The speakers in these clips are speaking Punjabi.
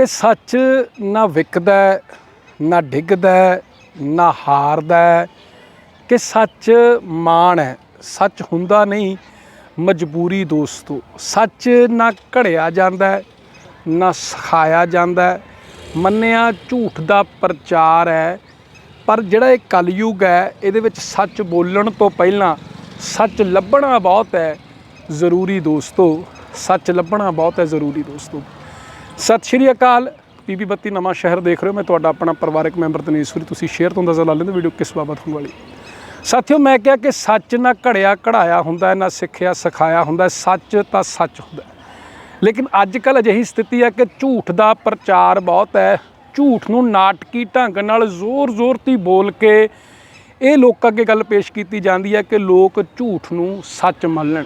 ਕਿ ਸੱਚ ਨਾ ਵਿਕਦਾ, ਨਾ ਡਿੱਗਦਾ, ਨਾ ਹਾਰਦਾ, ਕਿ ਸੱਚ ਮਾਣ ਹੈ। ਸੱਚ ਹੁੰਦਾ ਨਹੀਂ ਮਜਬੂਰੀ ਦੋਸਤੋ। ਸੱਚ ਨਾ ਘੜਿਆ ਜਾਂਦਾ, ਨਾ ਸਿਖਾਇਆ ਜਾਂਦਾ। ਮੰਨਿਆ ਝੂਠ ਦਾ ਪ੍ਰਚਾਰ ਹੈ, ਪਰ ਜਿਹੜਾ ਇਹ ਕਲਯੁਗ ਹੈ, ਇਹਦੇ ਵਿੱਚ ਸੱਚ ਬੋਲਣ ਤੋਂ ਪਹਿਲਾਂ ਸੱਚ ਲੱਭਣਾ ਬਹੁਤ ਹੈ ਜ਼ਰੂਰੀ ਦੋਸਤੋ। ਸੱਚ ਲੱਭਣਾ ਬਹੁਤ ਹੈ ਜ਼ਰੂਰੀ ਦੋਸਤੋ। ਸਤਿ ਸ਼੍ਰੀ ਅਕਾਲ। ਪੀਪੀ ਬੱਤੀ ਨਵਾਂ ਸ਼ਹਿਰ ਦੇਖ ਰਹੇ ਹੋ। ਮੈਂ ਤੁਹਾਡਾ ਆਪਣਾ ਪਰਿਵਾਰਕ ਮੈਂਬਰ ਤਨੀਸ਼ਵਰੀ ਤੁਸੀਂ ਸ਼ੇਅਰ ਤੋਂ ਅੰਦਾਜ਼ਾ ਲਾ ਲੈਂਦੇ ਵੀਡੀਓ ਕਿਸ ਬਾਬਤ ਹੋਣ ਵਾਲੀ। ਸਾਥੀਓ, ਮੈਂ ਕਿਹਾ ਕਿ ਸੱਚ ਨਾ ਘੜਿਆ ਕਢਾਇਆ ਹੁੰਦਾ ਨਾ ਸਿੱਖਿਆ ਸਿਖਾਇਆ ਹੁੰਦਾ ਸੱਚ ਤਾਂ ਸੱਚ ਹੁੰਦਾ ਲੇਕਿਨ ਅੱਜ ਕੱਲ ਅਜਿਹੀ ਸਥਿਤੀ ਹੈ ਕਿ ਝੂਠ ਦਾ ਪ੍ਰਚਾਰ ਬਹੁਤ ਹੈ। ਝੂਠ ਨੂੰ ਨਾਟਕੀ ਢੰਗ ਨਾਲ ਜ਼ੋਰ-ਜ਼ੋਰ ਤੀ ਬੋਲ ਕੇ ਇਹ ਲੋਕਾਂ ਅੱਗੇ ਗੱਲ ਪੇਸ਼ ਕੀਤੀ ਜਾਂਦੀ ਹੈ ਕਿ ਲੋਕ ਝੂਠ ਨੂੰ ਸੱਚ ਮੰਨ ਲੈਣ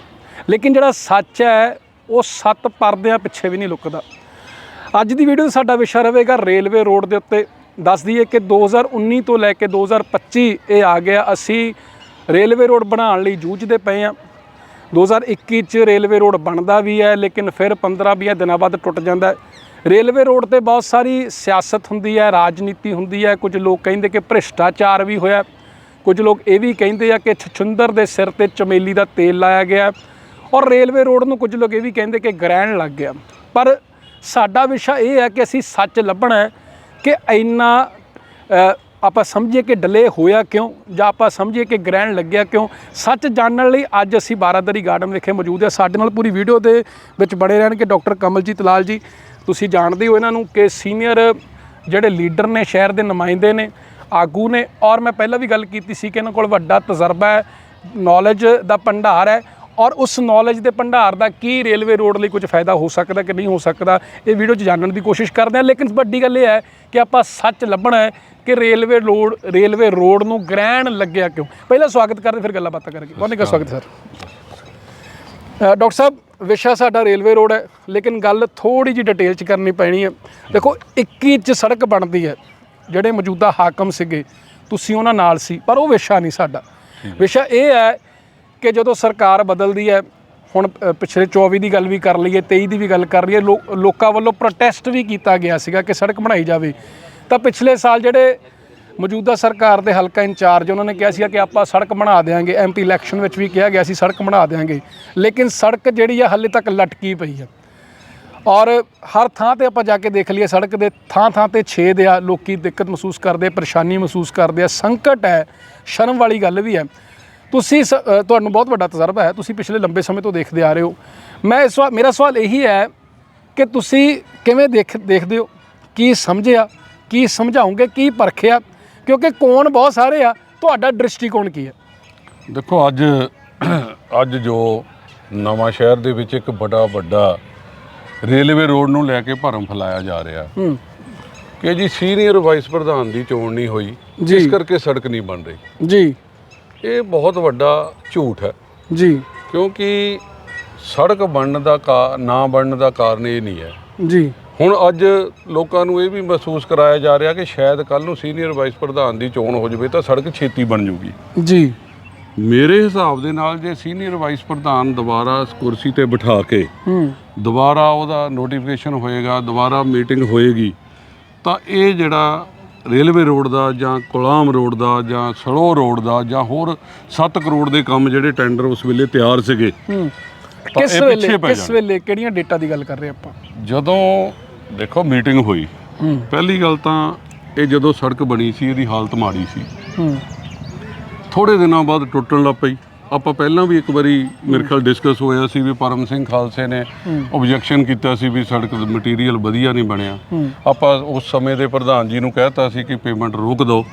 ਲੇਕਿਨ ਜਿਹੜਾ ਸੱਚ ਹੈ, ਉਹ ਸੱਤ ਪਰਦਿਆਂ ਪਿੱਛੇ ਵੀ ਨਹੀਂ ਲੁਕਦਾ। ਅੱਜ ਦੀ ਵੀਡੀਓ 'ਚ ਸਾਡਾ ਵਿਸ਼ਾ ਰਹੇਗਾ ਰੇਲਵੇ ਰੋਡ ਦੇ ਉੱਤੇ। ਦੱਸ ਦਈਏ ਕਿ 2019 ਤੋਂ ਲੈ ਕੇ 2025 ਇਹ ਆ ਗਿਆ। ਅਸੀਂ ਰੇਲਵੇ ਰੋਡ ਬਣਾਉਣ ਲਈ ਜੂਝਦੇ ਪਏ ਹਾਂ। 2021 ਚ ਰੇਲਵੇ ਰੋਡ ਬਣਦਾ ਵੀ ਹੈ, ਲੇਕਿਨ ਫਿਰ 15-20 ਦਿਨਾਂ ਬਾਅਦ ਟੁੱਟ ਜਾਂਦਾ ਹੈ। ਰੇਲਵੇ ਰੋਡ ਤੇ ਬਹੁਤ ਸਾਰੀ ਸਿਆਸਤ ਹੁੰਦੀ ਹੈ, ਰਾਜਨੀਤੀ ਹੁੰਦੀ ਹੈ। ਕੁਝ ਲੋਕ ਕਹਿੰਦੇ ਕਿ ਭ੍ਰਿਸ਼ਟਾਚਾਰ ਵੀ ਹੋਇਆ ਕੁਝ ਲੋਕ ਇਹ ਵੀ ਕਹਿੰਦੇ ਆ ਕਿ ਛਛੁੰਦਰ ਦੇ ਸਿਰ ਤੇ ਚਮੇਲੀ ਦਾ ਤੇਲ ਲਾਇਆ ਗਿਆ ਔਰ ਰੇਲਵੇ ਰੋਡ ਨੂੰ ਕੁਝ ਲੋਕ ਇਹ ਵੀ ਕਹਿੰਦੇ ਕਿ ਗ੍ਰਹਿਣ ਲੱਗ ਗਿਆ। ਪਰ ਸਾਡਾ ਵਿਸ਼ਾ ਇਹ ਹੈ ਕਿ ਅਸੀਂ ਸੱਚ ਲੱਭਣਾ ਹੈ ਕਿ ਇੰਨਾ ਆਪਾਂ ਸਮਝੀਏ ਕਿ ਡਿਲੇ ਹੋਇਆ ਕਿਉਂ ਜਾਂ ਆਪਾਂ ਸਮਝੀਏ ਕਿ ਗ੍ਰਹਿਣ ਲੱਗਿਆ ਕਿਉਂ। ਸੱਚ ਜਾਣਨ ਲਈ ਅੱਜ ਅਸੀਂ ਬਾਰਾਦਰੀ ਗਾਰਡਨ ਵਿਖੇ ਮੌਜੂਦ ਹਾਂ। ਸਾਡੇ ਨਾਲ ਪੂਰੀ ਵੀਡੀਓ ਦੇ ਵਿੱਚ ਬਣੇ ਰਹਿਣਗੇ ਡਾਕਟਰ ਕਮਲਜੀਤ ਲਾਲ ਜੀ। ਤੁਸੀਂ ਜਾਣਦੇ ਹੋ ਇਹਨਾਂ ਨੂੰ ਕਿ ਸੀਨੀਅਰ ਜਿਹੜੇ ਲੀਡਰ ਨੇ ਸ਼ਹਿਰ ਦੇ ਨੁਮਾਇੰਦੇ ਨੇ, ਆਗੂ ਨੇ ਔਰ ਮੈਂ ਪਹਿਲਾਂ ਵੀ ਗੱਲ ਕੀਤੀ ਸੀ ਕਿ ਇਹਨਾਂ ਕੋਲ ਵੱਡਾ ਤਜਰਬਾ ਹੈ ਨੌਲੇਜ ਦਾ ਭੰਡਾਰ ਹੈ। ਔਰ ਉਸ ਨੌਲੇਜ ਦੇ ਭੰਡਾਰ ਦਾ ਕੀ ਰੇਲਵੇ ਰੋਡ ਲਈ ਕੁਝ ਫਾਇਦਾ ਹੋ ਸਕਦਾ ਕਿ ਨਹੀਂ ਹੋ ਸਕਦਾ ਇਹ ਵੀਡੀਓ 'ਚ ਜਾਣਨ ਦੀ ਕੋਸ਼ਿਸ਼ ਕਰਦੇ ਹਾਂ। ਲੇਕਿਨ ਵੱਡੀ ਗੱਲ ਇਹ ਹੈ ਕਿ ਆਪਾਂ ਸੱਚ ਲੱਭਣਾ ਹੈ ਕਿ ਰੇਲਵੇ ਰੋਡ ਰੇਲਵੇ ਰੋਡ ਨੂੰ ਗ੍ਰਹਿਣ ਲੱਗਿਆ ਕਿਉਂ? ਪਹਿਲਾਂ ਸਵਾਗਤ ਕਰਦੇ ਫਿਰ ਗੱਲਾਂ ਬਾਤਾਂ ਕਰਾਂਗੇ ਬਹੁਤ ਬਹੁਤ ਸਵਾਗਤ ਸਰ। ਡਾਕਟਰ ਸਾਹਿਬ ਵਿਸ਼ਾ ਸਾਡਾ ਰੇਲਵੇ ਰੋਡ ਹੈ ਲੇਕਿਨ ਗੱਲ ਥੋੜੀ ਜਿਹੀ ਡਿਟੇਲ ਚ ਕਰਨੀ ਪੈਣੀ ਹੈ। ਦੇਖੋ 21 ਚ ਸੜਕ ਬਣਦੀ ਹੈ ਜਿਹੜੇ ਮੌਜੂਦਾ ਹਾਕਮ ਸੀਗੇ ਤੁਸੀਂ ਉਹਨਾਂ ਨਾਲ ਸੀ ਪਰ ਉਹ ਵਿਸ਼ਾ ਨਹੀਂ ਸਾਡਾ। ਵਿਸ਼ਾ ਇਹ ਹੈ ਕਿ ਜਦੋਂ ਸਰਕਾਰ ਬਦਲਦੀ ਹੈ, ਹੁਣ ਪਿਛਲੇ 24 ਦੀ ਗੱਲ ਵੀ ਕਰ ਲਈਏ 23 ਦੀ ਵੀ ਗੱਲ ਕਰ ਲਈਏ ਲੋਕਾਂ ਵੱਲੋਂ ਪ੍ਰੋਟੈਸਟ ਵੀ ਕੀਤਾ ਗਿਆ ਸੀਗਾ ਕਿ ਸੜਕ ਬਣਾਈ ਜਾਵੇ। ਤਾਂ ਪਿਛਲੇ ਸਾਲ ਜਿਹੜੇ ਮੌਜੂਦਾ ਸਰਕਾਰ ਦੇ ਹਲਕਾ ਇੰਚਾਰਜ, ਉਹਨਾਂ ਨੇ ਕਿਹਾ ਸੀਗਾ ਕਿ ਆਪਾਂ ਸੜਕ ਬਣਾ ਦੇਾਂਗੇ ਐਮਪੀ ਇਲੈਕਸ਼ਨ ਵਿੱਚ ਵੀ ਕਿਹਾ ਗਿਆ ਸੀ, ਸੜਕ ਬਣਾ ਦੇਾਂਗੇ ਲੇਕਿਨ ਸੜਕ ਜਿਹੜੀ ਆ, ਹਾਲੇ ਤੱਕ ਲਟਕੀ ਪਈ ਆ। ਔਰ ਹਰ ਥਾਂ ਤੇ ਆਪਾਂ ਜਾ ਕੇ ਦੇਖ ਲਈਏ, ਸੜਕ ਦੇ ਥਾਂ ਥਾਂ ਤੇ ਛੇਦ ਆ। ਲੋਕੀ ਦਿੱਕਤ ਮਹਿਸੂਸ ਕਰਦੇ, ਪਰੇਸ਼ਾਨੀ ਮਹਿਸੂਸ ਕਰਦੇ ਆ। ਸੰਕਟ ਹੈ, ਸ਼ਰਮ ਵਾਲੀ ਗੱਲ ਵੀ ਹੈ। ਤੁਸੀਂ ਤੁਹਾਨੂੰ ਬਹੁਤ ਵੱਡਾ ਤਜਰਬਾ ਹੈ ਤੁਸੀਂ ਪਿਛਲੇ ਲੰਬੇ ਸਮੇਂ ਤੋਂ ਦੇਖਦੇ ਆ ਰਹੇ ਹੋ। ਮੈਂ ਇਸ ਵਾਰ ਮੇਰਾ ਸਵਾਲ ਇਹੀ ਹੈ ਕਿ ਤੁਸੀਂ ਕਿਵੇਂ ਦੇਖ ਦੇਖਦੇ ਹੋ? ਕੀ ਸਮਝਿਆ ਕੀ ਸਮਝਾਉਂਗੇ ਕੀ ਪਰਖਿਆ ਕਿਉਂਕਿ ਕੋਣ ਬਹੁਤ ਸਾਰੇ ਆ ਤੁਹਾਡਾ ਦ੍ਰਿਸ਼ਟੀਕੋਣ ਕੀ ਹੈ? ਦੇਖੋ ਅੱਜ ਅੱਜ ਜੋ ਨਵਾਂ ਸ਼ਹਿਰ ਦੇ ਵਿੱਚ ਇੱਕ ਬੜਾ ਵੱਡਾ ਰੇਲਵੇ ਰੋਡ ਨੂੰ ਲੈ ਕੇ ਭਰਮ ਫੈਲਾਇਆ ਜਾ ਰਿਹਾ। ਕਿ ਜੀ ਸੀਨੀਅਰ ਵਾਈਸ ਪ੍ਰਧਾਨ ਦੀ ਚੋਣ ਨਹੀਂ ਹੋਈ ਜੀ। ਇਸ ਕਰਕੇ ਸੜਕ ਨਹੀਂ ਬਣ ਰਹੀ। ਜੀ। ਇਹ ਬਹੁਤ ਵੱਡਾ ਝੂਠ ਹੈ। ਜੀ। ਕਿਉਂਕਿ ਸੜਕ ਬਣਨ ਦਾ ਕਾ- ਨਾ ਬਣਨ ਦਾ ਕਾਰਨ ਇਹ ਨਹੀਂ ਹੈ। ਜੀ। ਹੁਣ ਅੱਜ ਲੋਕਾਂ ਨੂੰ ਇਹ ਵੀ ਮਹਿਸੂਸ ਕਰਾਇਆ ਜਾ ਰਿਹਾ ਕਿ ਸ਼ਾਇਦ ਕੱਲ ਨੂੰ ਸੀਨੀਅਰ ਵਾਈਸ ਪ੍ਰਧਾਨ ਦੀ ਚੋਣ ਹੋ ਜਾਵੇ ਤਾਂ ਸੜਕ ਛੇਤੀ ਬਣ ਜੂਗੀ ਜੀ। ਮੇਰੇ ਹਿਸਾਬ ਦੇ ਨਾਲ ਜੇ ਸੀਨੀਅਰ ਵਾਈਸ ਪ੍ਰਧਾਨ ਦੁਬਾਰਾ ਇਸ ਕੁਰਸੀ ਤੇ ਬਿਠਾ ਕੇ ਹੂੰ। ਦੁਬਾਰਾ ਉਹਦਾ ਨੋਟੀਫਿਕੇਸ਼ਨ ਹੋਏਗਾ ਦੁਬਾਰਾ ਮੀਟਿੰਗ ਹੋਏਗੀ ਤਾਂ ਇਹ ਜਿਹੜਾ ਰੇਲਵੇ ਰੋਡ ਦਾ ਜਾਂ ਕੁਲਾਮ ਰੋਡ ਦਾ ਜਾਂ ਸੜੋ ਰੋਡ ਦਾ ਜਾਂ ਹੋਰ 7 ਕਰੋੜ ਦੇ ਕੰਮ ਜਿਹੜੇ ਟੈਂਡਰ ਉਸ ਵੇਲੇ ਤਿਆਰ ਸੀਗੇ ਹੂੰ। ਤਾਂ ਕਿਸ ਵੇਲੇ ਪਿੱਛੇ ਪੈ ਕਿਸ ਜਾਣ। ਵੇਲੇ ਕਿਹੜੀਆਂ ਡੇਟਾ ਦੀ ਗੱਲ ਕਰ ਰਹੇ ਆਪਾਂ? ਜਦੋਂ ਦੇਖੋ ਮੀਟਿੰਗ ਹੋਈ ਹੂੰ। ਪਹਿਲੀ ਗੱਲ ਤਾਂ ਇਹ ਜਦੋਂ ਸੜਕ ਬਣੀ ਸੀ ਇਹਦੀ ਹਾਲਤ ਮਾੜੀ ਸੀ। ਹੂੰ। ਥੋੜੇ ਦਿਨਾਂ ਬਾਅਦ ਟੁੱਟਣ ਲੱਗ ਪਈ। ਆਪਾਂ ਪਹਿਲਾਂ ਵੀ ਇੱਕ ਵਾਰੀ ਮੇਰੇ ਖਿਆਲ ਡਿਸਕਸ ਹੋਇਆ ਸੀ ਵੀ ਪਰਮ ਸਿੰਘ ਖਾਲਸੇ ਨੇ ਆਬਜੈਕਸ਼ਨ ਕੀਤਾ ਸੀ ਵੀ ਸੜਕ ਦਾ ਮਟੀਰੀਅਲ ਵਧੀਆ ਨਹੀਂ ਬਣਿਆ। ਆਪਾਂ ਉਸ ਸਮੇਂ ਦੇ ਪ੍ਰਧਾਨ ਜੀ ਨੂੰ ਕਹਿਤਾ ਸੀ ਕਿ ਪੇਮੈਂਟ ਰੋਕ ਦਿਓ।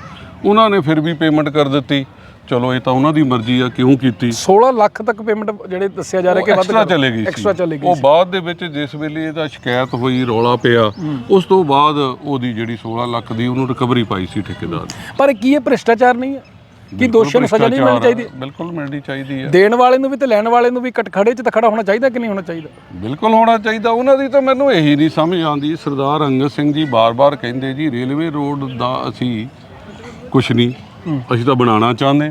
ਉਹਨਾਂ ਨੇ ਫਿਰ ਵੀ ਪੇਮੈਂਟ ਕਰ ਦਿੱਤੀ। ਚਲੋ ਇਹ ਤਾਂ ਉਹਨਾਂ ਦੀ ਮਰਜ਼ੀ ਆ ਕਿਉਂ ਕੀਤੀ? 16 ਲੱਖ ਤੱਕ ਪੇਮੈਂਟ ਜਿਹੜੇ ਦੱਸਿਆ ਜਾ ਰਿਹਾ ਕਿ ਵੱਧ ਐਕਸਟਰਾ ਚਲੇ ਗਈ ਐਕਸਟਰਾ ਚਲੇ ਗਈ ਉਹ ਬਾਅਦ ਦੇ ਵਿੱਚ ਜਿਸ ਵੇਲੇ ਇਹਦਾ ਸ਼ਿਕਾਇਤ ਹੋਈ ਰੌਲਾ ਪਿਆ ਉਸ ਤੋਂ ਬਾਅਦ ਉਹਦੀ ਜਿਹੜੀ 16 ਲੱਖ ਦੀ ਉਹਨੂੰ ਰਿਕਵਰੀ ਪਾਈ ਸੀ ਠੇਕੇਦਾਰ ਪਰ ਕੀ ਇਹ ਭ੍ਰਿਸ਼ਟਾਚਾਰ ਨਹੀਂ ਹੈ? ਕਿ ਦੋਸ਼ੀਆਂ ਨੂੰ ਸਜ਼ਾ ਨਹੀਂ ਮਿਲਣੀ ਚਾਹੀਦੀ। ਬਿਲਕੁਲ ਮਿਲਣੀ ਚਾਹੀਦੀ ਹੈ। ਦੇਣ ਵਾਲੇ ਨੂੰ ਵੀ ਤੇ ਲੈਣ ਵਾਲੇ ਨੂੰ ਵੀ ਕਟਖੜੇ 'ਚ ਤਾਂ ਖੜਾ ਹੋਣਾ ਚਾਹੀਦਾ ਕਿ ਨਹੀਂ ਹੋਣਾ ਚਾਹੀਦਾ? ਬਿਲਕੁਲ ਹੋਣਾ ਚਾਹੀਦਾ। ਉਹਨਾਂ ਦੀ ਤਾਂ ਮੈਨੂੰ ਇਹੀ ਨਹੀਂ ਸਮਝ ਆਉਂਦੀ। ਸਰਦਾਰ ਅੰਗਦ ਸਿੰਘ ਜੀ ਬਾਰ-ਬਾਰ ਕਹਿੰਦੇ ਜੀ ਰੇਲਵੇ ਰੋਡ ਦਾ ਅਸੀਂ ਕੁਝ ਨਹੀਂ। ਅਸੀਂ ਤਾਂ ਬਣਾਉਣਾ ਚਾਹੁੰਦੇ।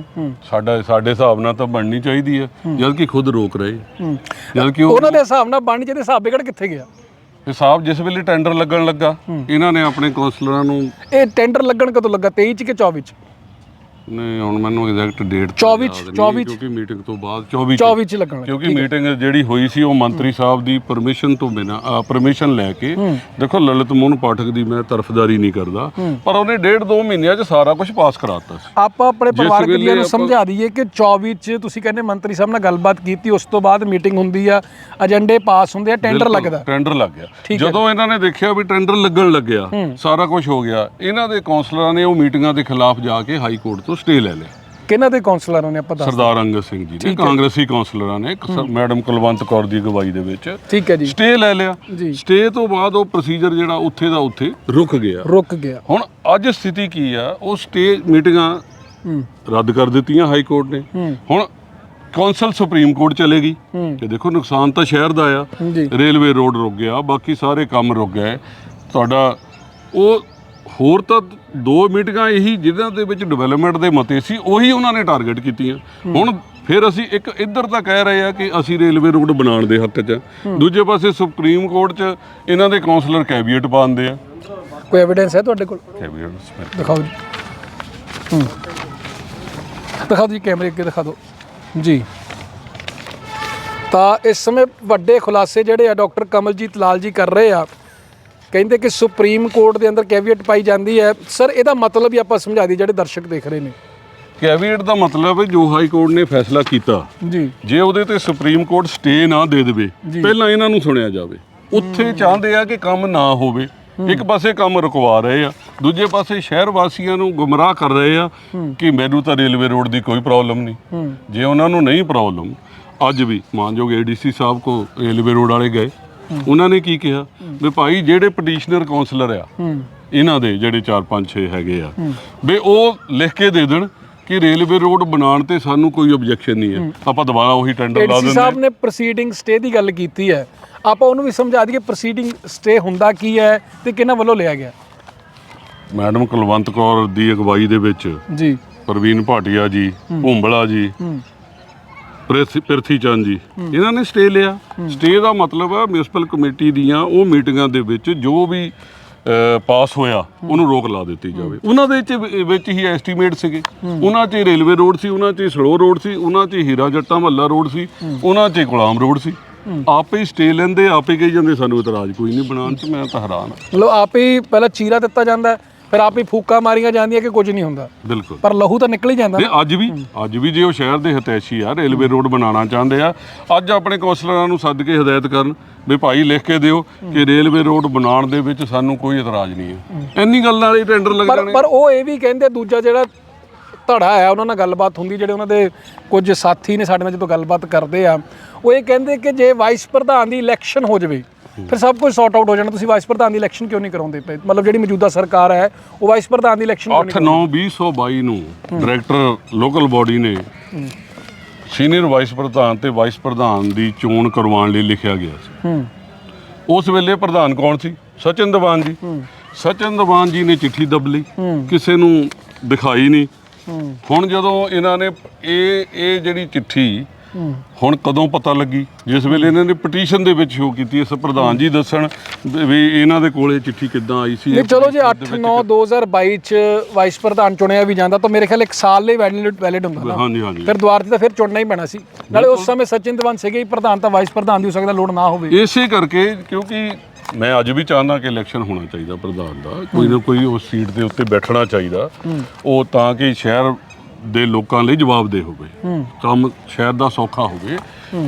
ਸਾਡਾ ਸਾਡੇ ਹਿਸਾਬ ਨਾਲ ਤਾਂ ਬਣਨੀ ਚਾਹੀਦੀ ਹੈ। ਜਦ ਕਿ ਖੁਦ ਰੋਕ ਰਹੇ। ਜਦ ਕਿ ਉਹ ਉਹਨਾਂ ਦੇ ਹਿਸਾਬ ਨਾਲ ਬਣ ਜਿਹਦੇ ਹਿਸਾਬ ਵਿਗੜ ਕਿੱਥੇ ਗਿਆ? ਹਿਸਾਬ ਜਿਸ ਵੇਲੇ ਟੈਂਡਰ ਲੱਗਣ ਲੱਗਾ ਇਹਨਾਂ ਨੇ ਆਪਣੇ ਕੌਂਸਲਰਾਂ ਨੂੰ ਇਹ ਟੈਂਡਰ ਲੱਗਣ ਕਦੋਂ ਲੱਗਾ? 23 ਚ ਕਿ 24 ਚ? ਨਹੀਂ ਹੁਣ ਮੈਨੂੰ ਐਗਜ਼ੈਕਟ ਡੇਟ 24 ਚ, 24 ਚ। ਕਿਉਂਕਿ ਮੀਟਿੰਗ ਤੋਂ ਬਾਅਦ 24 ਚ। 24 ਚ ਲੱਗਣ ਲੱਗਾ ਕਿਉਂਕਿ ਮੀਟਿੰਗ ਜਿਹੜੀ ਹੋਈ ਸੀ ਉਹ ਮੰਤਰੀ ਸਾਹਿਬ ਦੀ ਪਰਮਿਸ਼ਨ ਤੋਂ ਬਿਨਾ ਪਰਮਿਸ਼ਨ ਲੈ ਕੇ ਦੇਖੋ ਲਲਿਤ ਮੋਹਨ ਪਾਠਕ ਦੀ ਮੈਂ ਤਰਫਦਾਰੀ ਨਹੀਂ ਕਰਦਾ ਪਰ ਉਹਨੇ ਡੇਢ ਦੋ ਮਹੀਨਿਆਂ 'ਚ ਸਾਰਾ ਕੁਝ ਪਾਸ ਕਰਾਤਾ ਸੀ। ਆਪਾਂ ਆਪਣੇ ਪਰਿਵਾਰਕ ਵੇਲੇ ਜੀਆਂ ਨੂੰ ਸਮਝਾ ਦਈਏ ਕਿ 24 ਚ ਤੁਸੀਂ ਕਹਿੰਦੇ ਮੰਤਰੀ ਸਾਹਿਬ ਨਾਲ ਗੱਲਬਾਤ ਕੀਤੀ ਉਸ ਤੋਂ ਬਾਅਦ ਮੀਟਿੰਗ ਹੁੰਦੀ ਆ ਏਜੰਡੇ ਪਾਸ ਹੁੰਦੇ ਆ ਟੈਂਡਰ ਲੱਗਦਾ। ਟੈਂਡਰ ਲੱਗ ਗਿਆ। ਜਦੋਂ ਇਹਨਾਂ ਨੇ ਦੇਖਿਆ ਵੀ ਟੈਂਡਰ ਲੱਗਣ ਲੱਗਿਆ ਸਾਰਾ ਕੁਝ ਹੋ ਗਿਆ ਇਹਨਾਂ ਦੇ ਕੌਂਸਲਰਾਂ ਨੇ ਉਹ ਮੀਟਿੰਗਾਂ ਦੇ ਖਿਲਾਫ ਜਾ ਕੇ ਹਾਈ ਕੋਰਟ ਤੋਂ ਸਟੇ ਲੈ ਲਿਆ ਕਿਹਨਾਂ ਦੇ ਕਾਉਂਸਲਰਾਂ ਨੇ ਆਪਾਂ ਦੱਸ ਸਰਦਾਰ ਅੰਗਦ ਸਿੰਘ ਜੀ ਨੇ ਕਾਂਗਰਸੀ ਕੌਂਸਲਰਾਂ ਨੇ ਮੈਡਮ ਕੁਲਵੰਤ ਕੌਰ ਦੀ ਅਗਵਾਈ ਦੇ ਵਿੱਚ ਠੀਕ ਹੈ ਜੀ। ਸਟੇ ਲੈ ਲਿਆ। ਜੀ। ਸਟੇ ਤੋਂ ਬਾਅਦ ਉਹ ਪ੍ਰੋਸੀਜਰ ਜਿਹੜਾ ਉੱਥੇ ਦਾ ਉੱਥੇ ਰੁਕ ਗਿਆ। ਰੁਕ ਗਿਆ। ਹੁਣ ਅੱਜ ਸਥਿਤੀ ਕੀ ਆ ਉਹ ਸਟੇ ਮੀਟਿੰਗਾਂ ਰੱਦ ਕਰ ਦਿੱਤੀਆਂ ਹਾਈ ਕੋਰਟ ਨੇ। ਹੁਣ ਕੌਂਸਲ ਸੁਪਰੀਮ ਕੋਰਟ ਚਲੇਗੀ। ਹੂੰ। ਕਿ ਦੇਖੋ ਨੁਕਸਾਨ ਤਾਂ ਸ਼ਹਿਰ ਦਾ ਆ। ਰੇਲਵੇ ਰੋਡ ਰੁਕ ਗਿਆ ਬਾਕੀ ਸਾਰੇ ਕੰਮ ਰੁਕ ਗਏ। ਤੁਹਾਡਾ ਉਹ ਹੋਰ ਤਾਂ ਦੋ ਮੀਟਿੰਗਾਂ ਇਹੀ ਜਿਨ੍ਹਾਂ ਦੇ ਵਿੱਚ ਡਿਵੈਲਪਮੈਂਟ ਦੇ ਮਤੇ ਸੀ ਉਹੀ ਉਹਨਾਂ ਨੇ ਟਾਰਗੇਟ ਕੀਤੀਆਂ। ਹੁਣ ਫਿਰ ਅਸੀਂ ਇੱਕ ਇੱਧਰ ਤਾਂ ਕਹਿ ਰਹੇ ਆ ਕਿ ਅਸੀਂ ਰੇਲਵੇ ਰੋਡ ਬਣਾਉਣ ਦੇ ਹੱਕ 'ਚ ਆ। ਦੂਜੇ ਪਾਸੇ ਸੁਪਰੀਮ ਕੋਰਟ 'ਚ ਇਹਨਾਂ ਦੇ ਕਾਉਂਸਲਰ ਕੈਬੀਨਟ ਪਾਉਂਦੇ ਆ। ਕੋਈ ਐਵੀਡੈਂਸ ਹੈ ਤੁਹਾਡੇ ਕੋਲ? ਕੈਬੀਨਟ ਦਿਖਾਓ ਜੀ। ਹੂੰ। ਦਿਖਾਓ ਜੀ ਕੈਮਰੇ ਅੱਗੇ ਦਿਖਾ ਦਿਓ। ਜੀ। ਤਾਂ ਇਸ ਸਮੇਂ ਵੱਡੇ ਖੁਲਾਸੇ ਜਿਹੜੇ ਆ ਡਾਕਟਰ ਕਮਲਜੀਤ ਲਾਲ ਜੀ ਕਰ ਰਹੇ ਆ। ਕਹਿੰਦੇ ਕਿ ਸੁਪਰੀਮ ਕੋਰਟ ਦੇ ਅੰਦਰ ਕੈਵੀਟ ਪਾਈ ਜਾਂਦੀ ਹੈ। ਸਰ ਇਹਦਾ ਮਤਲਬ ਹੀ ਆਪਾਂ ਸਮਝਾ ਦਈਏ ਜਿਹੜੇ ਦਰਸ਼ਕ ਦੇਖ ਰਹੇ ਨੇ। ਕੈਬੀਨਟ ਦਾ ਮਤਲਬ ਹੈ ਜੋ ਹਾਈ ਕੋਰਟ ਨੇ ਫੈਸਲਾ ਕੀਤਾ। ਜੀ। ਜੇ ਉਹਦੇ ਤੇ ਸੁਪਰੀਮ ਕੋਰਟ ਸਟੇ ਨਾ ਦੇ ਦੇਵੇ ਪਹਿਲਾਂ ਇਹਨਾਂ ਨੂੰ ਸੁਣਿਆ ਜਾਵੇ। ਉੱਥੇ ਚਾਹੁੰਦੇ ਆ ਕਿ ਕੰਮ ਨਾ ਹੋਵੇ। ਇੱਕ ਪਾਸੇ ਕੰਮ ਰੁਕਵਾ ਰਹੇ ਆ ਦੂਜੇ ਪਾਸੇ ਸ਼ਹਿਰ ਵਾਸੀਆਂ ਨੂੰ ਗੁੰਮਰਾਹ ਕਰ ਰਹੇ ਆ ਕਿ ਮੈਨੂੰ ਤਾਂ ਰੇਲਵੇ ਰੋਡ ਦੀ ਕੋਈ ਪ੍ਰੋਬਲਮ ਨਹੀਂ। ਜੇ ਉਹਨਾਂ ਨੂੰ ਨਹੀਂ ਪ੍ਰੋਬਲਮ ਅੱਜ ਵੀ ਮਾਨਯੋਗ ਏਡੀਸੀ ਸਾਹਿਬ ਕੋ ਰੇਲਵੇ ਰੋਡ ਵਾਲੇ ਗਏ। ਉਹਨਾਂ ਨੇ ਕੀ ਕਿਹਾ? ਵੀ ਭਾਈ ਜਿਹੜੇ ਪਟੀਸ਼ਨਰ ਕਾਉਂਸਲਰ ਆ ਇਹਨਾਂ ਦੇ ਜਿਹੜੇ 4 5 6 ਹੈਗੇ ਆ। ਵੀ ਉਹ ਲਿਖ ਕੇ ਦੇ ਦੇਣ ਕਿ ਰੇਲਵੇ ਰੋਡ ਬਣਾਉਣ ਤੇ ਸਾਨੂੰ ਕੋਈ ਆਬਜੈਕਸ਼ਨ ਨਹੀਂ ਹੈ। ਆਪਾਂ ਦੁਬਾਰਾ ਉਹੀ ਟੈਂਡਰ ਲਾ ਦਿੰਦੇ ਸਾਹਿਬ ਨੇ ਪ੍ਰੋਸੀਡਿੰਗ ਸਟੇ ਦੀ ਗੱਲ ਕੀਤੀ ਹੈ ਆਪਾਂ ਉਹਨੂੰ ਵੀ ਸਮਝਾ ਦਈਏ ਪ੍ਰੋਸੀਡਿੰਗ ਸਟੇ ਹੁੰਦਾ ਕੀ ਹੈ ਤੇ ਕਿਹਨਾਂ ਵੱਲੋਂ ਲਿਆ ਗਿਆ? ਮੈਡਮ ਕੁਲਵੰਤ ਕੌਰ ਦੀ ਅਗਵਾਈ ਦੇ ਵਿੱਚ ਜੀ। ਪ੍ਰਵੀਨ ਭਾਟੀਆ ਜੀ ਭੁੰਬਲਾ ਜੀ ਪ੍ਰਿਥ- ਪ੍ਰਿਥੀ ਚੰਦ ਜੀ। ਇਹਨਾਂ ਨੇ ਸਟੇ ਲਿਆ। ਸਟੇ ਦਾ ਮਤਲਬ ਹੈ ਮਿਊਨਿਸਪਲ ਕਮੇਟੀ ਦੀਆਂ ਉਹ ਮੀਟਿੰਗਾਂ ਦੇ ਵਿੱਚ ਜੋ ਵੀ ਪਾਸ ਹੋਇਆ, ਉਹਨੂੰ ਰੋਕ ਲਾ ਦਿੱਤੀ ਜਾਵੇ। ਉਹਨਾਂ ਦੇ ਵਿੱਚ ਹੀ ਐਸਟੀਮੇਟ ਸੀਗੇ। ਉਹਨਾਂ 'ਚ ਰੇਲਵੇ ਰੋਡ ਸੀ, ਉਹਨਾਂ 'ਚ ਹੀ ਸਲੋ ਰੋਡ ਸੀ, ਉਹਨਾਂ 'ਚ ਹੀਰਾ ਜੱਟਾਂ ਮਹੱਲਾ ਰੋਡ ਸੀ, ਉਹਨਾਂ 'ਚ ਹੀ ਗੁਲਾਮ ਰੋਡ ਸੀ। ਆਪੇ ਹੀ ਸਟੇ ਲੈਂਦੇ, ਆਪੇ ਕਹੀ ਜਾਂਦੇ, ਸਾਨੂੰ ਇਤਰਾਜ਼ ਕੋਈ ਨਹੀਂ ਬਣਾਉਣ 'ਚ, ਮੈਂ ਤਾਂ ਹੈਰਾਨ ਹਾਂ। ਮਤਲਬ ਆਪੇ ਪਹਿਲਾਂ ਚੀਰਾ ਦਿੱਤਾ ਜਾਂਦਾ ਫਿਰ ਆਪ ਹੀ ਫੂਕਾਂ ਮਾਰੀਆਂ ਜਾਂਦੀਆਂ ਕਿ ਕੁਝ ਨਹੀਂ ਹੁੰਦਾ। ਬਿਲਕੁਲ। ਪਰ ਲਹੂ ਤਾਂ ਨਿਕਲ ਹੀ ਜਾਂਦਾ ਤੇ ਅੱਜ ਵੀ ਅੱਜ ਵੀ ਜੇ ਉਹ ਸ਼ਹਿਰ ਦੇ ਹਿਤੈਸ਼ੀ ਆ ਰੇਲਵੇ ਰੋਡ ਬਣਾਉਣਾ ਚਾਹੁੰਦੇ ਆ ਅੱਜ ਆਪਣੇ ਕੌਂਸਲਰਾਂ ਨੂੰ ਸੱਦ ਕੇ ਹਦਾਇਤ ਕਰਨ ਵੀ ਭਾਈ ਲਿਖ ਕੇ ਦਿਓ ਕਿ ਰੇਲਵੇ ਰੋਡ ਬਣਾਉਣ ਦੇ ਵਿੱਚ ਸਾਨੂੰ ਕੋਈ ਇਤਰਾਜ਼ ਨਹੀਂ ਹੈ। ਇੰਨੀ ਗੱਲ ਨਾਲ ਹੀ ਟੈਂਡਰ ਲੱਗ ਜਾਣੇ ਪਰ ਉਹ ਇਹ ਵੀ ਕਹਿੰਦੇ ਦੂਜਾ ਜਿਹੜਾ ਧੜਾ ਹੈ ਉਹਨਾਂ ਨਾਲ ਗੱਲਬਾਤ ਹੁੰਦੀ ਜਿਹੜੇ ਉਹਨਾਂ ਦੇ ਕੁਝ ਸਾਥੀ ਨੇ ਸਾਡੇ ਨਾਲ ਜਦੋਂ ਗੱਲਬਾਤ ਕਰਦੇ ਆ ਉਹ ਇਹ ਕਹਿੰਦੇ ਕਿ ਜੇ ਵਾਈਸ ਪ੍ਰਧਾਨ ਦੀ ਇਲੈਕਸ਼ਨ ਹੋ ਜਾਵੇ ਫਿਰ ਸਭ ਕੁਝ ਸੌਟ ਆਊਟ ਹੋ ਜਾਣਾ। ਤੁਸੀਂ ਵਾਈਸ ਪ੍ਰਧਾਨ ਦੀ ਇਲੈਕਸ਼ਨ ਕਿਉਂ ਨਹੀਂ ਕਰਾਉਂਦੇ? ਪਏ ਮਤਲਬ ਜਿਹੜੀ ਮੌਜੂਦਾ ਸਰਕਾਰ ਹੈ ਉਹ ਵਾਈਸ ਪ੍ਰਧਾਨ ਦੀ ਇਲੈਕਸ਼ਨ ਕਿਉਂ 8 9 2022 ਨੂੰ ਡਾਇਰੈਕਟਰ ਲੋਕਲ ਬਾਡੀ ਨੇ ਸੀਨੀਅਰ ਵਾਈਸ ਪ੍ਰਧਾਨ ਤੇ ਵਾਈਸ ਪ੍ਰਧਾਨ ਦੀ ਚੋਣ ਕਰਵਾਉਣ ਲਈ ਲਿਖਿਆ ਗਿਆ ਸੀ। ਉਸ ਵੇਲੇ ਪ੍ਰਧਾਨ ਕੌਣ ਸੀ? ਸਚਿਨ ਦਵਾਨ ਜੀ। ਸਚਿਨ ਦਵਾਨ ਜੀ ਨੇ ਚਿੱਠੀ ਦਬ ਲਈ। ਕਿਸੇ ਨੂੰ ਦਿਖਾਈ ਨਹੀਂ। ਹੁਣ ਜਦੋਂ ਇਹਨਾਂ ਨੇ ਇਹ ਇਹ ਜਿਹੜੀ ਚਿੱਠੀ ਹੁਣ ਕਦੋਂ ਪਤਾ ਲੱਗੀ? ਜਿਸ ਵੇਲੇ ਇਹਨਾਂ ਨੇ ਪਟੀਸ਼ਨ ਦੇ ਵਿੱਚ ਸ਼ੋ ਕੀਤੀ ਇਸ ਪ੍ਰਧਾਨ ਜੀ ਦੱਸਣ ਵੀ ਇਹਨਾਂ ਦੇ ਕੋਲੇ ਚਿੱਠੀ ਕਿੱਦਾਂ ਆਈ ਸੀ ਨਹੀਂ ਚਲੋ ਜੇ 8 9 2022 ਚ ਵਾਈਸ ਪ੍ਰਧਾਨ ਚੁਣਿਆ ਵੀ ਜਾਂਦਾ ਤਾਂ ਮੇਰੇ ਖਿਆਲ ਇੱਕ ਸਾਲ ਲਈ ਵੈਲਿਡ ਵੈਲਿਡ ਹੁੰਦਾ ਨਾ। ਹਾਂਜੀ ਹਾਂਜੀ। ਫਿਰ ਦੁਆਰ ਤੇ ਤਾਂ ਫਿਰ ਚੁਣਨਾ ਹੀ ਪੈਣਾ ਸੀ। ਨਾਲੇ ਉਸ ਸਮੇਂ ਸਚਿਨ ਦੇਵਾਨ ਸੀਗੇ ਹੀ ਪ੍ਰਧਾਨ ਤਾਂ ਵਾਈਸ ਪ੍ਰਧਾਨ ਦੀ ਹੋ ਸਕਦਾ ਲੋੜ ਨਾ ਹੋਵੇ। ਇਸੇ ਕਰਕੇ ਕਿਉਂਕਿ ਮੈਂ ਅੱਜ ਵੀ ਚਾਹੁੰਦਾ ਕਿ ਇਲੈਕਸ਼ਨ ਹੋਣਾ ਚਾਹੀਦਾ ਪ੍ਰਧਾਨ ਦਾ ਕੋਈ ਨਾ ਕੋਈ ਉਸ ਸੀਟ ਦੇ ਉੱਤੇ ਬੈਠਣਾ ਚਾਹੀਦਾ। ਉਹ ਤਾਂ ਕਿ ਸ਼ਹਿਰ ਦੇ ਲੋਕਾਂ ਲਈ ਜਵਾਬਦੇਹ ਹੋਵੇ ਕੰਮ ਸ਼ਹਿਰ ਦਾ ਸੌਖਾ ਹੋਵੇ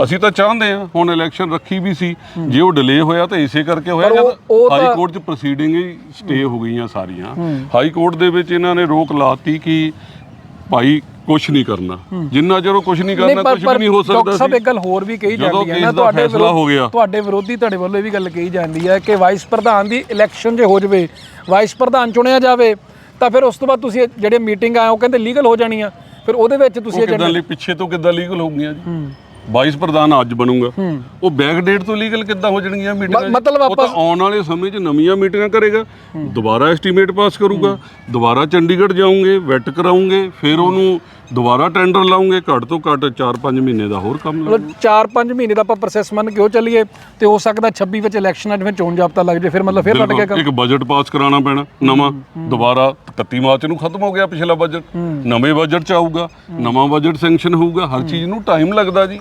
ਅਸੀਂ ਤਾਂ ਚਾਹੁੰਦੇ ਆ ਹੁਣ ਇਲੈਕਸ਼ਨ ਰੱਖੀ ਵੀ ਸੀ ਜੇ ਉਹ ਡਿਲੇ ਹੋਇਆ ਤਾਂ ਇਸੇ ਕਰਕੇ ਹੋਇਆ ਜਦ ਹਾਈ ਕੋਰਟ 'ਚ ਪ੍ਰੋਸੀਡਿੰਗ ਹੀ ਸਟੇ ਹੋ ਗਈਆਂ ਸਾਰੀਆਂ। ਹਾਈ ਕੋਰਟ ਦੇ ਵਿੱਚ ਇਹਨਾਂ ਨੇ ਰੋਕ ਲਾਤੀ ਕਿ ਭਾਈ ਕੁਝ ਨਹੀਂ ਕਰਨਾ। ਜਿੰਨਾ ਚਿਰ ਉਹ ਕੁਝ ਨਹੀਂ ਕਰਨਾ ਕੁਝ ਵੀ ਨਹੀਂ ਹੋ ਡਾਕਟਰ ਸਕਦਾ ਸਾਹਿਬ ਸੀ। ਇੱਕ ਗੱਲ ਹੋਰ ਵੀ ਕਹੀ ਜਦੋਂ ਹੈ ਨਾ ਤੁਹਾਡੇ ਵਿਰੋਧ- ਹੋ ਗਿਆ। ਤੁਹਾਡੇ ਵਿਰੋਧੀ ਤੁਹਾਡੇ ਵੱਲੋਂ ਇਹ ਵੀ ਗੱਲ ਕਹੀ ਜਾਂਦੀ ਹੈ ਕਿ ਵਾਈਸ ਪ੍ਰਧਾਨ ਦੀ ਇਲੈਕਸ਼ਨ ਜੇ ਹੋ ਜਾਵੇ ਵਾਈਸ ਪ੍ਰਧਾਨ ਚੁਣਿਆ ਜਾਵੇ ਤਾਂ ਫਿਰ ਉਸ ਤੋਂ ਬਾਅਦ ਤੁਸੀਂ ਜਿਹੜੇ ਮੀਟਿੰਗ ਆਏ ਉਹ ਕਹਿੰਦੇ ਲੀਗਲ ਹੋ ਜਾਣੀ ਆ ਫਿਰ ਉਹਦੇ ਵਿੱਚ ਤੁਸੀਂ ਕਿੱਦਾਂ ਲਈ ਪਿੱਛੇ ਤੋਂ ਕਿੱਦਾਂ ਲੀਗਲ ਹੋ ਗਈਆਂ ਜੀ ਵਾਈਸ ਪ੍ਰਧਾਨ ਅੱਜ ਬਣੂਗਾ। ਉਹ ਬੈਕ ਡੇਟ ਤੋਂ ਲੀਗਲ ਕਿੱਦਾਂ ਹੋ ਜਾਣਗੀਆਂ ਮੀਟਿੰਗਾਂ ਮਤਲਬ ਆਪਾਂ- ਆਉਣ ਵਾਲੇ ਸਮੇਂ 'ਚ ਨਵੀਆਂ ਮੀਟਿੰਗਾਂ ਕਰੇਗਾ। ਦੁਬਾਰਾ ਐਸਟੀਮੇਟ ਪਾਸ ਕਰੂਗਾ। ਦੁਬਾਰਾ ਚੰਡੀਗੜ੍ਹ ਜਾਉਂਗੇ ਵੈਟ ਕਰਾਉਂਗੇ ਫਿਰ ਉਹਨੂੰ ਦੁਬਾਰਾ ਟੈਂਡਰ ਲਾਉਂਗੇ ਘੱਟ ਤੋਂ ਘੱਟ 4-5 ਮਹੀਨੇ ਦਾ ਹੋਰ ਕੰਮ ਲਾਉਂਗੇ। ਮਤਲਬ 4-5 ਮਹੀਨੇ ਦਾ ਆਪਾਂ ਪ੍ਰੋਸੈਸ ਮੰਨ ਕੇ ਉਹ ਚੱਲੀਏ ਤੇ ਹੋ ਸਕਦਾ 26 ਵਿੱਚ ਇਲੈਕਸ਼ਨਾਂ ਜਿਵੇਂ ਚੋਣ ਜਾਬਤਾ ਲੱਗ ਜੇ ਫਿਰ ਮਤਲਬ ਫਿਰ ਲਟ ਗਿਆ ਕੰਮ। ਇੱਕ ਬਜਟ ਪਾਸ ਕਰਾਉਣਾ ਪੈਣਾ ਨਵਾਂ। ਦੁਬਾਰਾ 31 ਮਾਰਚ ਨੂੰ ਖਤਮ ਹੋ ਗਿਆ ਪਿਛਲਾ ਬਜਟ ਨਵੇਂ ਬਜਟ ਚ ਆਊਗਾ ਨਵਾਂ ਬਜਟ ਸੈਂਕਸ਼ਨ ਹੋਊਗਾ ਹਰ ਚੀਜ਼ ਨੂੰ ਟਾਈਮ ਲੱਗਦਾ ਜੀ।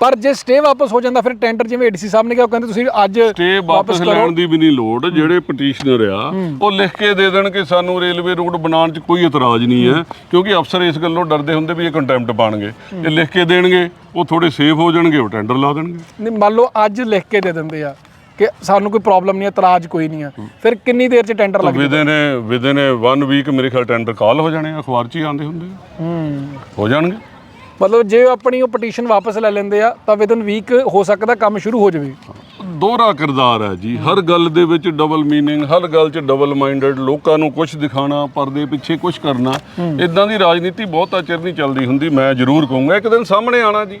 ਪਰ ਜੇ ਸਟੇ ਵਾਪਸ ਹੋ ਜਾਂਦਾ ਫਿਰ ਟੈਂਡਰ ਜਿਵੇਂ ਏਡੀਸੀ ਸਾਹਿਬ ਨੇ ਕਿਹਾ ਉਹ ਕਹਿੰਦੇ ਤੁਸੀਂ ਅੱਜ ਤੇ ਵਾਪਸ ਲੈਣ ਦੀ ਵੀ ਨਹੀਂ ਲੋੜ ਜਿਹੜੇ ਪਟੀਸ਼ਨਰ ਆ ਉਹ ਲਿਖ ਕੇ ਦੇ ਦੇਣ ਕਿ ਸਾਨੂੰ ਰੇਲਵੇ ਰੋਡ ਬਣਾਉਣ 'ਚ ਕੋਈ ਇਤਰਾਜ਼ ਨਹੀਂ ਹੈ। ਕਿਉਂਕਿ ਅਫਸਰ ਇਸ ਗੱਲੋਂ ਡਰਦੇ ਹੁੰਦੇ ਵੀ ਇਹ ਕੰਟੈਂਪਟ ਪਾਣਗੇ। ਇਹ ਲਿਖ ਕੇ ਦੇਣਗੇ ਉਹ ਥੋੜੇ ਸੇਫ ਹੋ ਜਾਣਗੇ ਉਹ ਟੈਂਡਰ ਲਾ ਦੇਣਗੇ। ਨਹੀਂ ਮੰਨ ਲਓ ਅੱਜ ਲਿਖ ਕੇ ਦੇ ਦਿੰਦੇ ਆ ਕਿ ਸਾਨੂੰ ਕੋਈ ਪ੍ਰੋਬਲਮ ਨਹੀਂ ਹੈ ਇਤਰਾਜ਼ ਕੋਈ ਨਹੀਂ ਆ ਫਿਰ ਕਿੰਨੀ ਦੇਰ 'ਚ ਟੈਂਡਰ ਲੱਗ ਵਿਦਨ ਵਿਦਨ 1 ਵੀਕ ਮੇਰੇ ਖਿਆਲ ਟੈਂਡਰ ਕਾਲ ਹੋ ਜਾਣੇ ਆ, ਅਖਬਾਰ 'ਚ ਹੀ ਆਉਂਦੇ ਹੁੰਦੇ। ਹੂੰ। ਹੋ ਜਾਣਗੇ। ਮਤਲਬ ਜੇ ਆਪਣੀ ਉਹ ਪਟੀਸ਼ਨ ਵਾਪਸ ਲੈ ਲੈਂਦੇ ਆ ਤਾਂ ਵਿਦਨ ਵੀਕ ਹੋ ਸਕਦਾ ਕੰਮ ਸ਼ੁਰੂ ਹੋ ਜਾਵੇ। ਦੋਹਰਾ ਕਿਰਦਾਰ ਹੈ ਜੀ। ਹਰ ਗੱਲ ਦੇ ਵਿੱਚ ਡਬਲ ਮੀਨਿੰਗ ਹਰ ਗੱਲ 'ਚ ਡਬਲ ਮਾਈਂਡਡ ਲੋਕਾਂ ਨੂੰ ਕੁਝ ਦਿਖਾਣਾ ਪਰਦੇ ਪਿੱਛੇ ਕੁਝ ਕਰਨਾ। ਇਦਾਂ ਦੀ ਰਾਜਨੀਤੀ ਬਹੁਤਾ ਚਿਰ ਨਹੀਂ ਚੱਲਦੀ ਹੁੰਦੀ ਮੈਂ ਜ਼ਰੂਰ ਕਹੂੰਗਾ। ਇੱਕ ਦਿਨ ਸਾਹਮਣੇ ਆਣਾ ਜੀ।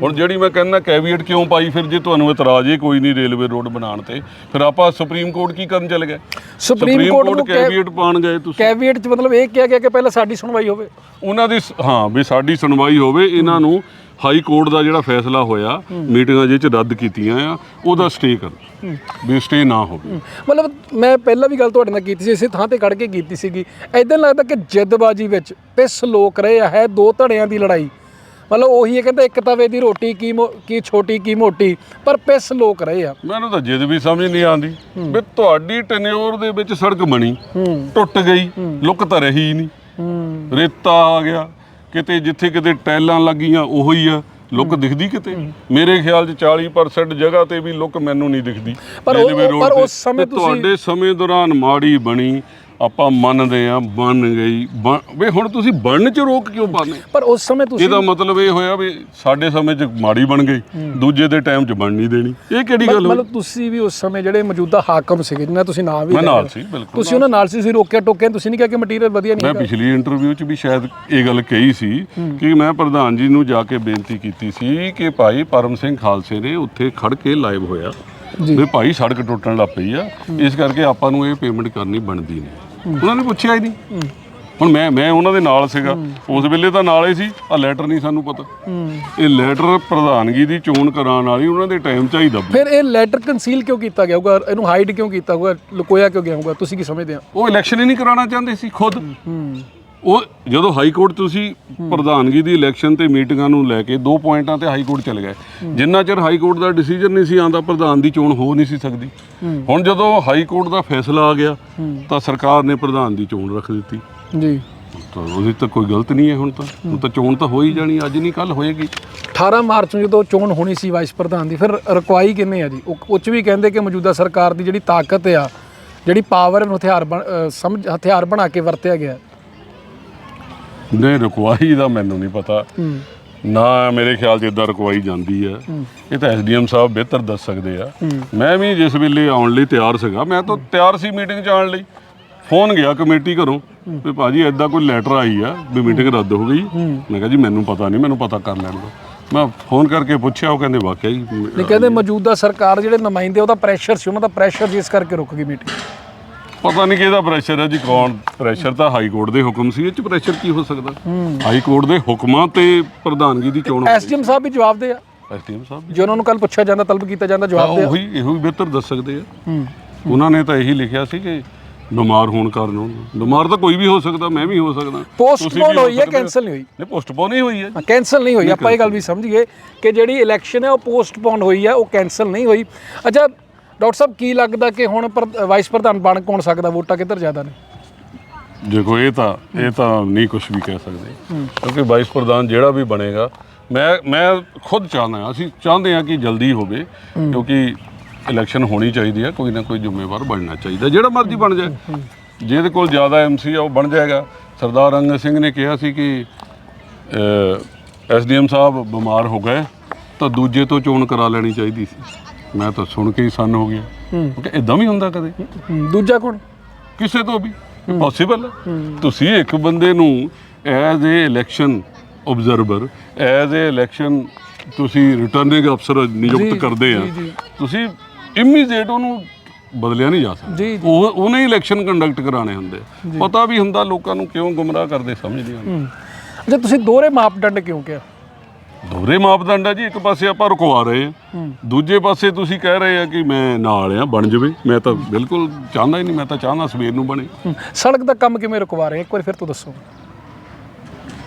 ਹੁਣ ਜਿਹੜੀ ਮੈਂ ਕਹਿੰਦਾ ਕੈਵੀਏਟ ਕਿਉਂ ਪਾਈ ਫਿਰ ਜੇ ਤੁਹਾਨੂੰ ਇਤਰਾਜ਼ ਹੀ ਕੋਈ ਨਹੀਂ ਰੇਲਵੇ ਰੋਡ ਬਣਾਉਣ ਤੇ ਫਿਰ ਆਪਾਂ ਸੁਪਰੀਮ ਕੋਰਟ ਕੀ ਕਰਨ ਚੱਲ ਗਏ? ਸੁਪਰੀਮ ਕੋਰਟ ਨੂੰ ਕੈਵੀਏਟ ਪਾਣ ਗਏ ਤੁਸੀਂ। ਕੈਬਨਿਟ 'ਚ ਮਤਲਬ ਇਹ ਕਿਹਾ ਗਿਆ ਕਿ ਪਹਿਲਾਂ ਸਾਡੀ ਸੁਣਵਾਈ ਹੋਵੇ। ਉਹਨਾਂ ਦੀ ਹਾਂ ਵੀ ਸਾਡੀ ਸੁਣਵਾਈ ਹੋਵੇ ਇਹਨਾਂ ਨੂੰ ਹਾਈ ਕੋਰਟ ਦਾ ਜਿਹੜਾ ਫੈਸਲਾ ਹੋਇਆ ਮੀਟਿੰਗਾਂ ਜਿਹਦੇ ਚ ਰੱਦ ਕੀਤੀਆਂ ਆ ਉਹਦਾ ਸਟੇ ਕਰ। ਵੀ ਸਟੇ ਨਾ ਹੋਵੇ। ਮਤਲਬ ਮੈਂ ਪਹਿਲਾਂ ਵੀ ਗੱਲ ਤੁਹਾਡੇ ਨਾਲ ਕੀਤੀ ਸੀ ਇਸੇ ਥਾਂ ਤੇ ਖੜ ਕੇ ਕੀਤੀ ਸੀਗੀ। ਐਦਾਂ ਲੱਗਦਾ ਕਿ ਜਿੱਦਬਾਜੀ ਵਿੱਚ ਪਿਸ ਲੋਕ ਰਹੇ ਆ ਹੈ ਦੋ ਧੜਿਆਂ ਦੀ ਲੜਾਈ। ਮਤਲਬ ਉਹੀ ਹੈ ਕਹਿੰਦਾ ਇੱਕ ਤਵੇ ਦੀ ਰੋਟੀ ਕੀ ਮੋ- ਕੀ ਛੋਟੀ ਕੀ ਮੋਟੀ ਪਰ ਪਿਸ ਲੋਕ ਰਹੇ ਆ। ਮੈਨੂੰ ਤਾਂ ਜਿੱਦ ਵੀ ਸਮਝ ਨਹੀਂ ਆਉਂਦੀ ਵੀ ਤੁਹਾਡੀ ਟੈਨਿਓਰ ਦੇ ਵਿੱਚ ਸੜਕ ਬਣੀ ਹੂੰ। ਟੁੱਟ ਗਈ ਲੁੱਕ ਤਾਂ ਰਹੀ ਹੀ ਨਹੀਂ। ਹੂੰ। ਰੇਤਾ ਆ ਗਿਆ ਕਿਤੇ ਜਿੱਥੇ ਕਿਤੇ ਟੈਲਾਂ ਲੱਗੀਆਂ ਉਹੀ ਆ ਲੁੱਕ ਦਿਖਦੀ ਕਿਤੇ? ਮੇਰੇ ਖਿਆਲ 'ਚ 40% ਜਗ੍ਹਾ ਤੇ ਵੀ ਲੁੱਕ ਮੈਨੂੰ ਨਹੀਂ ਦਿਖਦੀ। ਪਰ ਉਹ- ਰੇਲਵੇ ਰੋਡ ਪਰ ਤੇ। ਉਸ ਸਮੇਂ ਤੇ ਤੁਸੀਂ- ਤੁਹਾਡੇ ਸਮੇਂ ਦੌਰਾਨ ਮਾੜੀ ਬਣੀ ਆਪਾਂ ਮੰਨਦੇ ਆ ਬਣ ਗਈ ਬਣ- ਵੇ ਹੁਣ ਤੁਸੀਂ ਬਣਨ 'ਚ ਰੋਕ ਕਿਉਂ ਪਾਉਂਦੇ ਪਰ ਉਸ ਸਮੇਂ ਤੁਸੀਂ ਇਹਦਾ ਮਤਲਬ ਇਹ ਹੋਇਆ ਵੀ ਸਾਡੇ ਸਮੇਂ 'ਚ ਮਾੜੀ ਬਣ ਗਈ ਦੂਜੇ ਦੇ ਟਾਈਮ 'ਚ ਬਣ ਨਹੀਂ ਦੇਣੀ। ਇਹ ਕਿਹੜੀ ਗੱਲ ਹੋਈ? ਮਤਲਬ ਤੁਸੀਂ ਵੀ ਉਸ ਸਮੇਂ ਜਿਹੜੇ ਮੌਜੂਦਾ ਹਾਕਮ ਸੀਗੇ ਜਿਨ੍ਹਾਂ ਤੁਸੀਂ ਨਾਮ ਵੀ ਮੈਂ ਨਾਲ ਸੀ। ਬਿਲਕੁਲ ਤੁਸੀਂ ਉਹਨਾਂ ਨਾਲ ਸੀ ਤੁਸੀਂ ਰੋਕਿਆ ਟੋਕਿਆ ਤੁਸੀਂ ਨਹੀਂ ਕਿਹਾ ਕਿ ਮਟੀਰੀਅਲ ਵਧੀਆ ਨਹੀਂ ਮੈਂ ਹੈਗਾ। ਪਿਛਲੀ ਇੰਟਰਵਿਊ 'ਚ ਵੀ ਸ਼ਾਇਦ ਇਹ ਗੱਲ ਕਹੀ ਸੀ ਕਿ ਮੈਂ ਪ੍ਰਧਾਨ ਜੀ ਨੂੰ ਜਾ ਕੇ ਬੇਨਤੀ ਕੀਤੀ ਸੀ ਕਿ ਭਾਈ ਪਰਮ ਸਿੰਘ ਖਾਲਸੇ ਨੇ ਉੱਥੇ ਖੜ ਕੇ ਲਾਈਵ ਹੋਇਆ। ਵੀ ਭਾਈ ਸੜਕ ਟੁੱਟਣ ਲੱਗ ਪਈ ਆ। ਇਸ ਕਰਕੇ ਆਪਾਂ ਨੂੰ ਇਹ ਪੇਮੈਂਟ ਕਰਨੀ ਬਣਦੀ ਨਹੀਂ। ਉਹਨਾਂ ਨੇ ਪੁੱਛਿਆ ਹੀ ਨਹੀਂ। ਹੁਣ ਮੈਂ ਮੈਂ ਉਹਨਾਂ ਦੇ ਨਾਲ ਸੀਗਾ। ਉਸ ਵੇਲੇ ਤਾਂ ਨਾਲ ਹੀ ਸੀ। ਆ ਲੈਟਰ ਨਹੀਂ ਸਾਨੂੰ ਪਤਾ। ਇਹ ਲੈਟਰ ਪ੍ਰਧਾਨਗੀ ਦੀ ਚੋਣ ਕਰਾਉਣ ਵਾਲੀ ਉਹਨਾਂ ਦੇ ਟਾਈਮ ਚਾਹੀਦਾ। ਫਿਰ ਇਹ ਲੈਟਰ ਕਨਸੀਲ ਕਿਉਂ ਕੀਤਾ ਗਿਆ ਹੋਊਗਾ? ਇਹਨੂੰ ਹਾਈਡ ਕਿਉਂ ਕੀਤਾ ਹੋਊਗਾ? ਲੁਕੋਇਆ ਕਿਉਂ ਗਿਆ ਹੋਊਗਾ? ਤੁਸੀਂ ਕੀ ਸਮਝਦੇ ਆ? ਉਹ ਇਲੈਕਸ਼ਨ ਹੀ ਨਹੀਂ ਕਰਾਉਣਾ ਚਾਹੁੰਦੇ ਸੀ ਖੁਦ। ਉਹ ਜਦੋਂ ਹਾਈ ਕੋਰਟ ਤੁਸੀਂ ਪ੍ਰਧਾਨਗੀ ਦੀ ਇਲੈਕਸ਼ਨ ਤੇ ਮੀਟਿੰਗਾਂ ਨੂੰ ਲੈ ਕੇ ਦੋ ਪੁਆਇੰਟਾਂ ਤੇ ਹਾਈ ਕੋਰਟ ਚਲੇ ਗਏ ਜਿੰਨਾ ਚਿਰ ਹਾਈ ਕੋਰਟ ਦਾ ਡਿਸੀਜਨ ਨਹੀਂ ਸੀ ਆਂਦਾ ਪ੍ਰਧਾਨ ਦੀ ਚੋਣ ਹੋ ਨਹੀਂ ਸੀ ਸਕਦੀ। ਹੁਣ ਜਦੋਂ ਹਾਈ ਕੋਰਟ ਦਾ ਫੈਸਲਾ ਆ ਗਿਆ ਤਾਂ ਸਰਕਾਰ ਨੇ ਪ੍ਰਧਾਨ ਦੀ ਚੋਣ ਰੱਖ ਦਿੱਤੀ। ਜੀ। ਤਾਂ ਉਹਦੀ ਤਾਂ ਕੋਈ ਗਲਤ ਨਹੀਂ ਹੈ ਹੁਣ ਤਾਂ। ਹੁਣ ਤਾਂ ਚੋਣ ਤਾਂ ਹੋ ਹੀ ਜਾਣੀ ਅੱਜ ਨਹੀਂ ਕੱਲ ਹੋਏਗੀ। 18 ਮਾਰਚ ਨੂੰ ਜਦੋਂ ਚੋਣ ਹੋਣੀ ਸੀ ਵਾਈਸ ਪ੍ਰਧਾਨ ਦੀ ਫਿਰ ਰਕਵਾਈ ਕਿੰਨੇ ਆ ਜੀ? ਉਹ 'ਚ ਵੀ ਕਹਿੰਦੇ ਕਿ ਮੌਜੂਦਾ ਸਰਕਾਰ ਦੀ ਜਿਹੜੀ ਤਾਕਤ ਆ ਜਿਹੜੀ ਪਾਵਰ ਨੂੰ ਹਥਿਆਰ ਸਮਝ ਹਥਿਆਰ ਬਣਾ ਕੇ ਵਰਤਿਆ ਗਿਆ। ਨਹੀਂ ਰੁਕਵਾਈ ਦਾ ਮੈਨੂੰ ਨਹੀਂ ਪਤਾ। ਨਾ ਮੇਰੇ ਖਿਆਲ 'ਚ ਇਦਾਂ ਰੁਕਵਾਈ ਜਾਂਦੀ ਹੈ। ਇਹ ਤਾਂ ਐਸਡੀਐਮ ਸਾਹਿਬ ਬਿਹਤਰ ਦੱਸ ਸਕਦੇ ਆ। ਮੈਂ ਵੀ ਜਿਸ ਵੇਲੇ ਆਉਣ ਲਈ ਤਿਆਰ ਸੀਗਾ ਮੈਂ ਤਾਂ ਤਿਆਰ ਸੀ ਮੀਟਿੰਗ 'ਚ ਆਉਣ ਲਈ। ਫੋਨ ਗਿਆ ਕਮੇਟੀ ਘਰੋਂ ਵੀ ਭਾਜੀ ਐਦਾਂ ਕੋਈ ਲੈਟਰ ਆਈ ਆ ਵੀ ਮੀਟਿੰਗ ਰੱਦ ਹੋ ਗਈ। ਮੈਂ ਕਿਹਾ ਜੀ ਮੈਨੂੰ ਪਤਾ ਨਹੀਂ ਮੈਨੂੰ ਪਤਾ ਕਰ ਲੈਣ ਦਿਓ। ਮੈਂ ਫੋਨ ਕਰਕੇ ਪੁੱਛਿਆ ਉਹ ਕਹਿੰਦੇ ਵਾਕਿਆ ਹੀ ਨਹੀਂ ਕਹਿੰਦੇ ਮੌਜੂਦਾ ਸਰਕਾਰ ਜਿਹੜੇ ਨੁਮਾਇੰਦੇ ਉਹਦਾ ਪ੍ਰੈਸ਼ਰ ਸੀ ਉਹਨਾਂ ਦਾ ਪ੍ਰੈਸ਼ਰ ਜਿਸ ਕਰਕੇ ਰੁਕ ਗਈ ਮੀਟਿੰਗ। ਪਤਾ ਨਹੀਂ ਕਿਹਦਾ ਪ੍ਰੈਸ਼ਰ ਹੈ ਜੀ ਕੌਣ ਪ੍ਰੈਸ਼ਰ ਤਾਂ ਹਾਈ ਕੋਰਟ ਦੇ ਹੁਕਮ ਸੀ ਇਹ 'ਚ ਪ੍ਰੈਸ਼ਰ ਕੀ ਹੋ ਸਕਦਾ? ਹਾਈ ਕੋਰਟ ਦੇ ਹੁਕਮਾਂ ਤੇ ਪ੍ਰਧਾਨਗੀ ਦੀ ਚੋਣ ਐਸਡੀਐਮ ਸਾਹਿਬ ਵੀ ਜਵਾਬ ਦੇ ਆ। ਐਸਡੀਐਮ ਸਾਹਿਬ ਜੇ ਉਹਨਾਂ ਨੂੰ ਕੱਲ ਪੁੱਛਿਆ ਜਾਂਦਾ ਤਲਬ ਕੀਤਾ ਜਾਂਦਾ ਜਵਾਬ ਦੇ ਆ। ਉਹੀ ਇਹੋ ਹੀ ਬਿਹਤਰ ਦੱਸ ਸਕਦੇ ਆ। ਹੂੰ। ਉਹਨਾਂ ਨੇ ਤਾਂ ਇਹੀ ਲਿਖਿਆ ਸੀ ਕਿ ਬਿਮਾਰ ਹੋਣ ਕਾਰਨ ਉਹਨੂੰ- ਬਿਮਾਰ ਤਾਂ ਕੋਈ ਵੀ ਹੋ ਸਕਦਾ ਮੈਂ ਵੀ ਹੋ ਸਕਦਾ। ਪੋਸਟਪੋਨ ਹੋਈ ਹੈ। ਕੈਨਸਲ ਨਹੀਂ ਹੋਈ। ਨਹੀਂ ਪੋਸਟਪੋਨ ਹੀ ਹੋਈ ਹਾਂ ਕੈਨਸਲ ਨਹੀਂ ਹੋਈ। ਆਪਾਂ ਇਹ ਗੱਲ ਵੀ ਸਮਝੀਏ ਕਿ ਜਿਹੜੀ ਇਲੈਕਸ਼ਨ ਹੈ ਉਹ ਪੋਸਟਪੋਨ ਹੋਈ ਹੈ ਉਹ ਕੈਨਸਲ ਨਹੀਂ ਹੋਈ। ਅੱਛਾ ਡਾਕਟਰ ਸਾਹਿਬ ਕੀ ਲੱਗਦਾ ਕਿ ਹੁਣ ਪਰ- ਵਾਈਸ ਪ੍ਰਧਾਨ ਬਣ ਕੌਣ ਸਕਦਾ? ਵੋਟਾਂ ਕਿੱਧਰ ਜ਼ਿਆਦਾ ਨੇ? ਦੇਖੋ ਇਹ ਤਾਂ ਇਹ ਤਾਂ ਨਹੀਂ ਕੁਝ ਵੀ ਕਹਿ ਸਕਦੇ। ਕਿਉਂਕਿ ਵਾਈਸ ਪ੍ਰਧਾਨ ਜਿਹੜਾ ਵੀ ਬਣੇਗਾ ਮੈਂ ਮੈਂ ਖੁਦ ਚਾਹੁੰਦਾ ਅਸੀਂ ਚਾਹੁੰਦੇ ਹਾਂ ਕਿ ਜਲਦੀ ਹੋਵੇ ਕਿਉਂਕਿ ਇਲੈਕਸ਼ਨ ਹੋਣੀ ਚਾਹੀਦੀ ਹੈ ਕੋਈ ਨਾ ਕੋਈ ਜ਼ਿੰਮੇਵਾਰ ਬਣਨਾ ਚਾਹੀਦਾ ਜਿਹੜਾ ਮਰਜ਼ੀ ਬਣ ਜਾਏ। ਜਿਹਦੇ ਕੋਲ ਜ਼ਿਆਦਾ ਐਮਸੀ ਆ ਉਹ ਬਣ ਜਾਏਗਾ। ਸਰਦਾਰ ਅੰਗਦ ਸਿੰਘ ਨੇ ਕਿਹਾ ਸੀ ਕਿ ਐਸਡੀਐਮ ਸਾਹਿਬ ਬਿਮਾਰ ਹੋ ਗਏ ਤਾਂ ਦੂਜੇ ਤੋਂ ਚੋਣ ਕਰਾ ਲੈਣੀ ਚਾਹੀਦੀ ਸੀ। ਮੈਂ ਤਾਂ ਸੁਣ ਕੇ ਹੀ ਸੰਨ ਹੋ ਗਿਆ। ਕਿਉਂਕਿ ਇਦਾਂ ਵੀ ਹੁੰਦਾ ਕਦੇ? ਦੂਜਾ ਕੌਣ? ਕਿਸੇ ਤੋਂ ਵੀ। ਪੋਸੀਬਲ ਤੁਸੀਂ ਇੱਕ ਬੰਦੇ ਨੂੰ as a election observer as a election ਤੁਸੀਂ ਰਿਟਰਨਿੰਗ ਅਫਸਰ ਨਿਯੁਕਤ ਕਰਦੇ ਆ। ਤੁਸੀਂ ਇਮੀਡੀਏਟ ਉਹਨੂੰ ਬਦਲਿਆ ਨਹੀਂ ਜਾ ਸਕਦਾ। ਉਹ ਉਹਨੇ ਹੀ ਇਲੈਕਸ਼ਨ ਕੰਡਕਟ ਕਰਾਣੇ ਹੁੰਦੇ। ਪਤਾ ਵੀ ਹੁੰਦਾ ਲੋਕਾਂ ਨੂੰ ਕਿਉਂ ਗੁੰਮਰਾਹ ਕਰਦੇ ਸਮਝ ਨਹੀਂ ਆਉਂਦੀ ਹੂੰ। ਅੱਛਾ ਤੁਸੀਂ ਦੋਹਰੇ ਮਾਪਦੰਡ ਕਿਉਂ ਕਿਹਾ? ਦੋਹਰੇ ਮਾਪਦੰਡ ਆ ਜੀ ਇੱਕ ਪਾਸੇ ਆਪਾਂ ਰੁਕਵਾ ਰਹੇ ਆ ਦੂਜੇ ਪਾਸੇ ਤੁਸੀਂ ਕਹਿ ਰਹੇ ਆ ਕਿ ਮੈਂ ਨਾਲ ਆ ਬਣ ਜਵੇ। ਮੈਂ ਤਾਂ ਬਿਲਕੁਲ ਚਾਹੁੰਦਾ ਹੀ ਨਹੀਂ ਮੈਂ ਤਾਂ ਚਾਹੁੰਦਾ ਸਵੇਰ ਨੂੰ ਬਣੇ। ਸੜਕ ਦਾ ਕੰਮ ਕਿਵੇਂ ਰੁਕਵਾ ਰਹੇ? ਇੱਕ ਵਾਰ ਫਿਰ ਤੋਂ ਦੱਸੋ।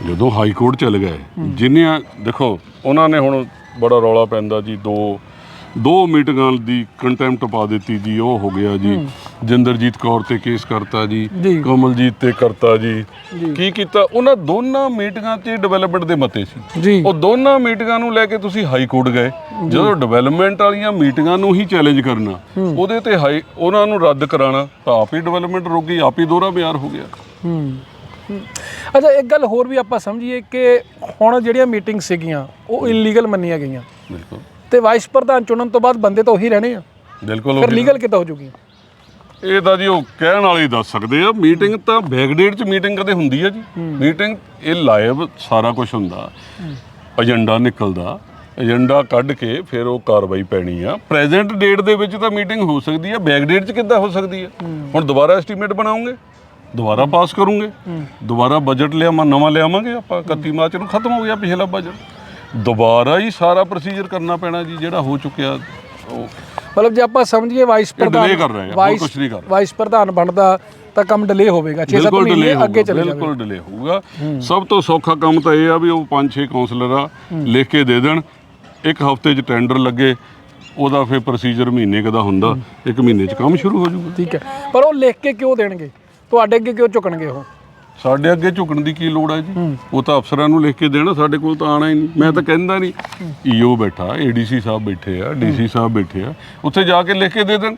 ਜਦੋਂ ਹਾਈ ਕੋਰਟ ਚਲੇ ਗਏ ਜਿੰਨੀਆਂ ਦੇਖੋ ਉਹਨਾਂ ਨੇ ਹੁਣ ਬੜਾ ਰੌਲਾ ਪੈਂਦਾ ਜੀ ਦੋ ਦੋ ਮੀਟਿੰਗਾਂ ਦੀ ਕੰਟੈਂਪਟ ਪਾ ਦਿੱਤੀ ਜੀ ਉਹ ਹੋ ਗਿਆ ਜੀ। ਜਿੰਦਰਜੀਤ ਕੌਰ ਤੇ ਕੇਸ ਕਰਤਾ ਜੀ ਜੀ। ਕਮਲਜੀਤ ਤੇ ਕਰਤਾ ਜੀ। ਜੀ। ਕੀ ਕੀਤਾ? ਉਹਨਾਂ ਦੋਨਾਂ ਮੀਟਿੰਗਾਂ 'ਚ ਡਿਵੈਲਪਮੈਂਟ ਦੇ ਮਤੇ ਸੀ। ਜੀ। ਉਹ ਦੋਨਾਂ ਮੀਟਿੰਗਾਂ ਨੂੰ ਲੈ ਕੇ ਤੁਸੀਂ ਹਾਈ ਕੋਰਟ ਗਏ। ਜਦੋਂ ਡਿਵੈਲਪਮੈਂਟ ਵਾਲੀਆਂ ਮੀਟਿੰਗਾਂ ਨੂੰ ਹੀ ਚੈਲੰਜ ਕਰਨਾ ਉਹਦੇ ਤੇ ਹਾਈ ਉਹਨਾਂ ਨੂੰ ਰੱਦ ਕਰਾਣਾ ਤਾਂ ਆਪ ਹੀ ਡਿਵੈਲਪਮੈਂਟ ਰੁਕ ਗਈ ਆਪ ਹੀ ਦੋਹਰਾ ਬਿਆਰ ਹੋ ਗਿਆ। ਹੂੰ। ਹੂੰ। ਅੱਛਾ ਇੱਕ ਗੱਲ ਹੋਰ ਵੀ ਆਪਾਂ ਸਮਝੀਏ ਕਿ ਹੁਣ ਜਿਹੜੀਆਂ ਮੀਟਿੰਗ ਸੀਗੀਆਂ ਉਹ ਇਲੀਗਲ ਮੰਨੀਆਂ ਗਈਆਂ। ਬਿਲਕੁਲ। ਤੇ ਵਾਈਸ ਪ੍ਰਧਾਨ ਚੁਣਨ ਤੋਂ ਬਾਅਦ ਬੰਦੇ ਤਾਂ ਉਹੀ ਰਹਿਣੇ ਆ। ਬਿਲਕੁਲ ਫਿਰ ਲੀਗਲ ਕਿੱਦਾਂ ਹੋ ਜੂਗੀ? ਇਹ ਤਾਂ ਜੀ ਉਹ ਕਹਿਣ ਵਾਲੇ ਦੱਸ ਸਕਦੇ ਆ ਮੀਟਿੰਗ ਤਾਂ ਬੈਕਡੇਟ 'ਚ ਮੀਟਿੰਗ ਕਦੇ ਹੁੰਦੀ ਆ ਜੀ। ਮੀਟਿੰਗ ਇਹ ਲਾਈਵ ਸਾਰਾ ਕੁਝ ਹੁੰਦਾ। ਏਜੰਡਾ ਨਿਕਲਦਾ। ਏਜੰਡਾ ਕੱਢ ਕੇ ਫਿਰ ਉਹ ਕਾਰਵਾਈ ਪੈਣੀ ਆ। ਪ੍ਰੈਜ਼ੈਂਟ ਡੇਟ ਦੇ ਵਿੱਚ ਤਾਂ ਮੀਟਿੰਗ ਹੋ ਸਕਦੀ ਆ ਬੈਕਡੇਟ 'ਚ ਕਿੱਦਾਂ ਹੋ ਸਕਦੀ ਆ? ਹੁਣ ਦੁਬਾਰਾ ਐਸਟੀਮੇਟ ਬਣਾਉਂਗੇ ਦੁਬਾਰਾ ਪਾਸ ਕਰੂੰਗੇ ਦੁਬਾਰਾ ਬਜਟ ਲਿਆਵਾਂ ਨਵਾਂ ਲਿਆਵਾਂਗੇ ਆਪਾਂ 31 ਮਾਰਚ ਨੂੰ ਖਤਮ ਹੋ ਗਿਆ ਪਿਛਲਾ ਬਜਟ ਦੁਬਾਰਾ ਹੀ ਸਾਰਾ ਪ੍ਰੋਸੀਜਰ ਕਰਨਾ ਪੈਣਾ ਜੀ ਜਿਹੜਾ ਹੋ ਚੁੱਕਿਆ ਉਹ ਮਤਲਬ ਜੇ ਆਪਾਂ ਸਮਝੀਏ ਵਾਈਸ delay ਪ੍ਰਧਾਨ ਕਰ ਰਹੇ ਆ, ਹੋਰ ਕੁਛ ਨਹੀਂ ਕਰ ਰਹੇ। ਵਾਈਸ ਪ੍ਰਧਾਨ ਬਣਦਾ ਤਾਂ ਕੰਮ ਡਿਲੇ ਹੋਵੇਗਾ 6-7 ਬਿਲਕੁਲ ਮਹੀਨੇ ਅੱਗੇ ਚਲੇ ਜਾਵੇ। ਬਿਲਕੁਲ ਡਿਲੇ ਹੋਊਗਾ। ਸਭ ਤੋਂ ਸੌਖਾ ਕੰਮ ਤਾਂ ਇਹ ਆ ਵੀ ਉਹ ਪੰਜ ਛੇ ਕਾਉਂਸਲਰ ਆ ਲਿਖ ਕੇ ਦੇ ਦੇਣ। ਇੱਕ ਹਫ਼ਤੇ 'ਚ ਟੈਂਡਰ ਲੱਗੇ ਉਹਦਾ ਫਿਰ ਪ੍ਰੋਸੀਜਰ ਮਹੀਨੇ ਕੁ ਦਾ ਹੁੰਦਾ ਇੱਕ ਮਹੀਨੇ 'ਚ ਕੰਮ ਸ਼ੁਰੂ ਹੋ ਜਾਊਗਾ। ਠੀਕ ਹੈ। ਪਰ ਉਹ ਲਿਖ ਕੇ ਕਿਉਂ ਦੇਣਗੇ? ਤੁਹਾਡੇ ਅੱਗੇ ਕਿਉਂ ਝੁਕਣਗੇ ਉਹ? ਸਾਡੇ ਅੱਗੇ ਝੁਕਣ ਦੀ ਕੀ ਲੋੜ ਹੈ ਜੀ? ਉਹ ਤਾਂ ਅਫਸਰਾਂ ਨੂੰ ਲਿਖ ਕੇ ਦੇਣਾ ਸਾਡੇ ਕੋਲ ਤਾਂ ਆਣਾ ਹੀ ਨਹੀਂ। ਮੈਂ ਤਾਂ ਕਹਿੰਦਾ ਨਹੀਂ ਈਓ ਬੈਠਾ ਏਡੀਸੀ ਸਾਹਿਬ ਬੈਠੇ ਆ ਡੀਸੀ ਸਾਹਿਬ ਬੈਠੇ ਆ। ਉੱਥੇ ਜਾ ਕੇ ਲਿਖ ਕੇ ਦੇ ਦੇਣ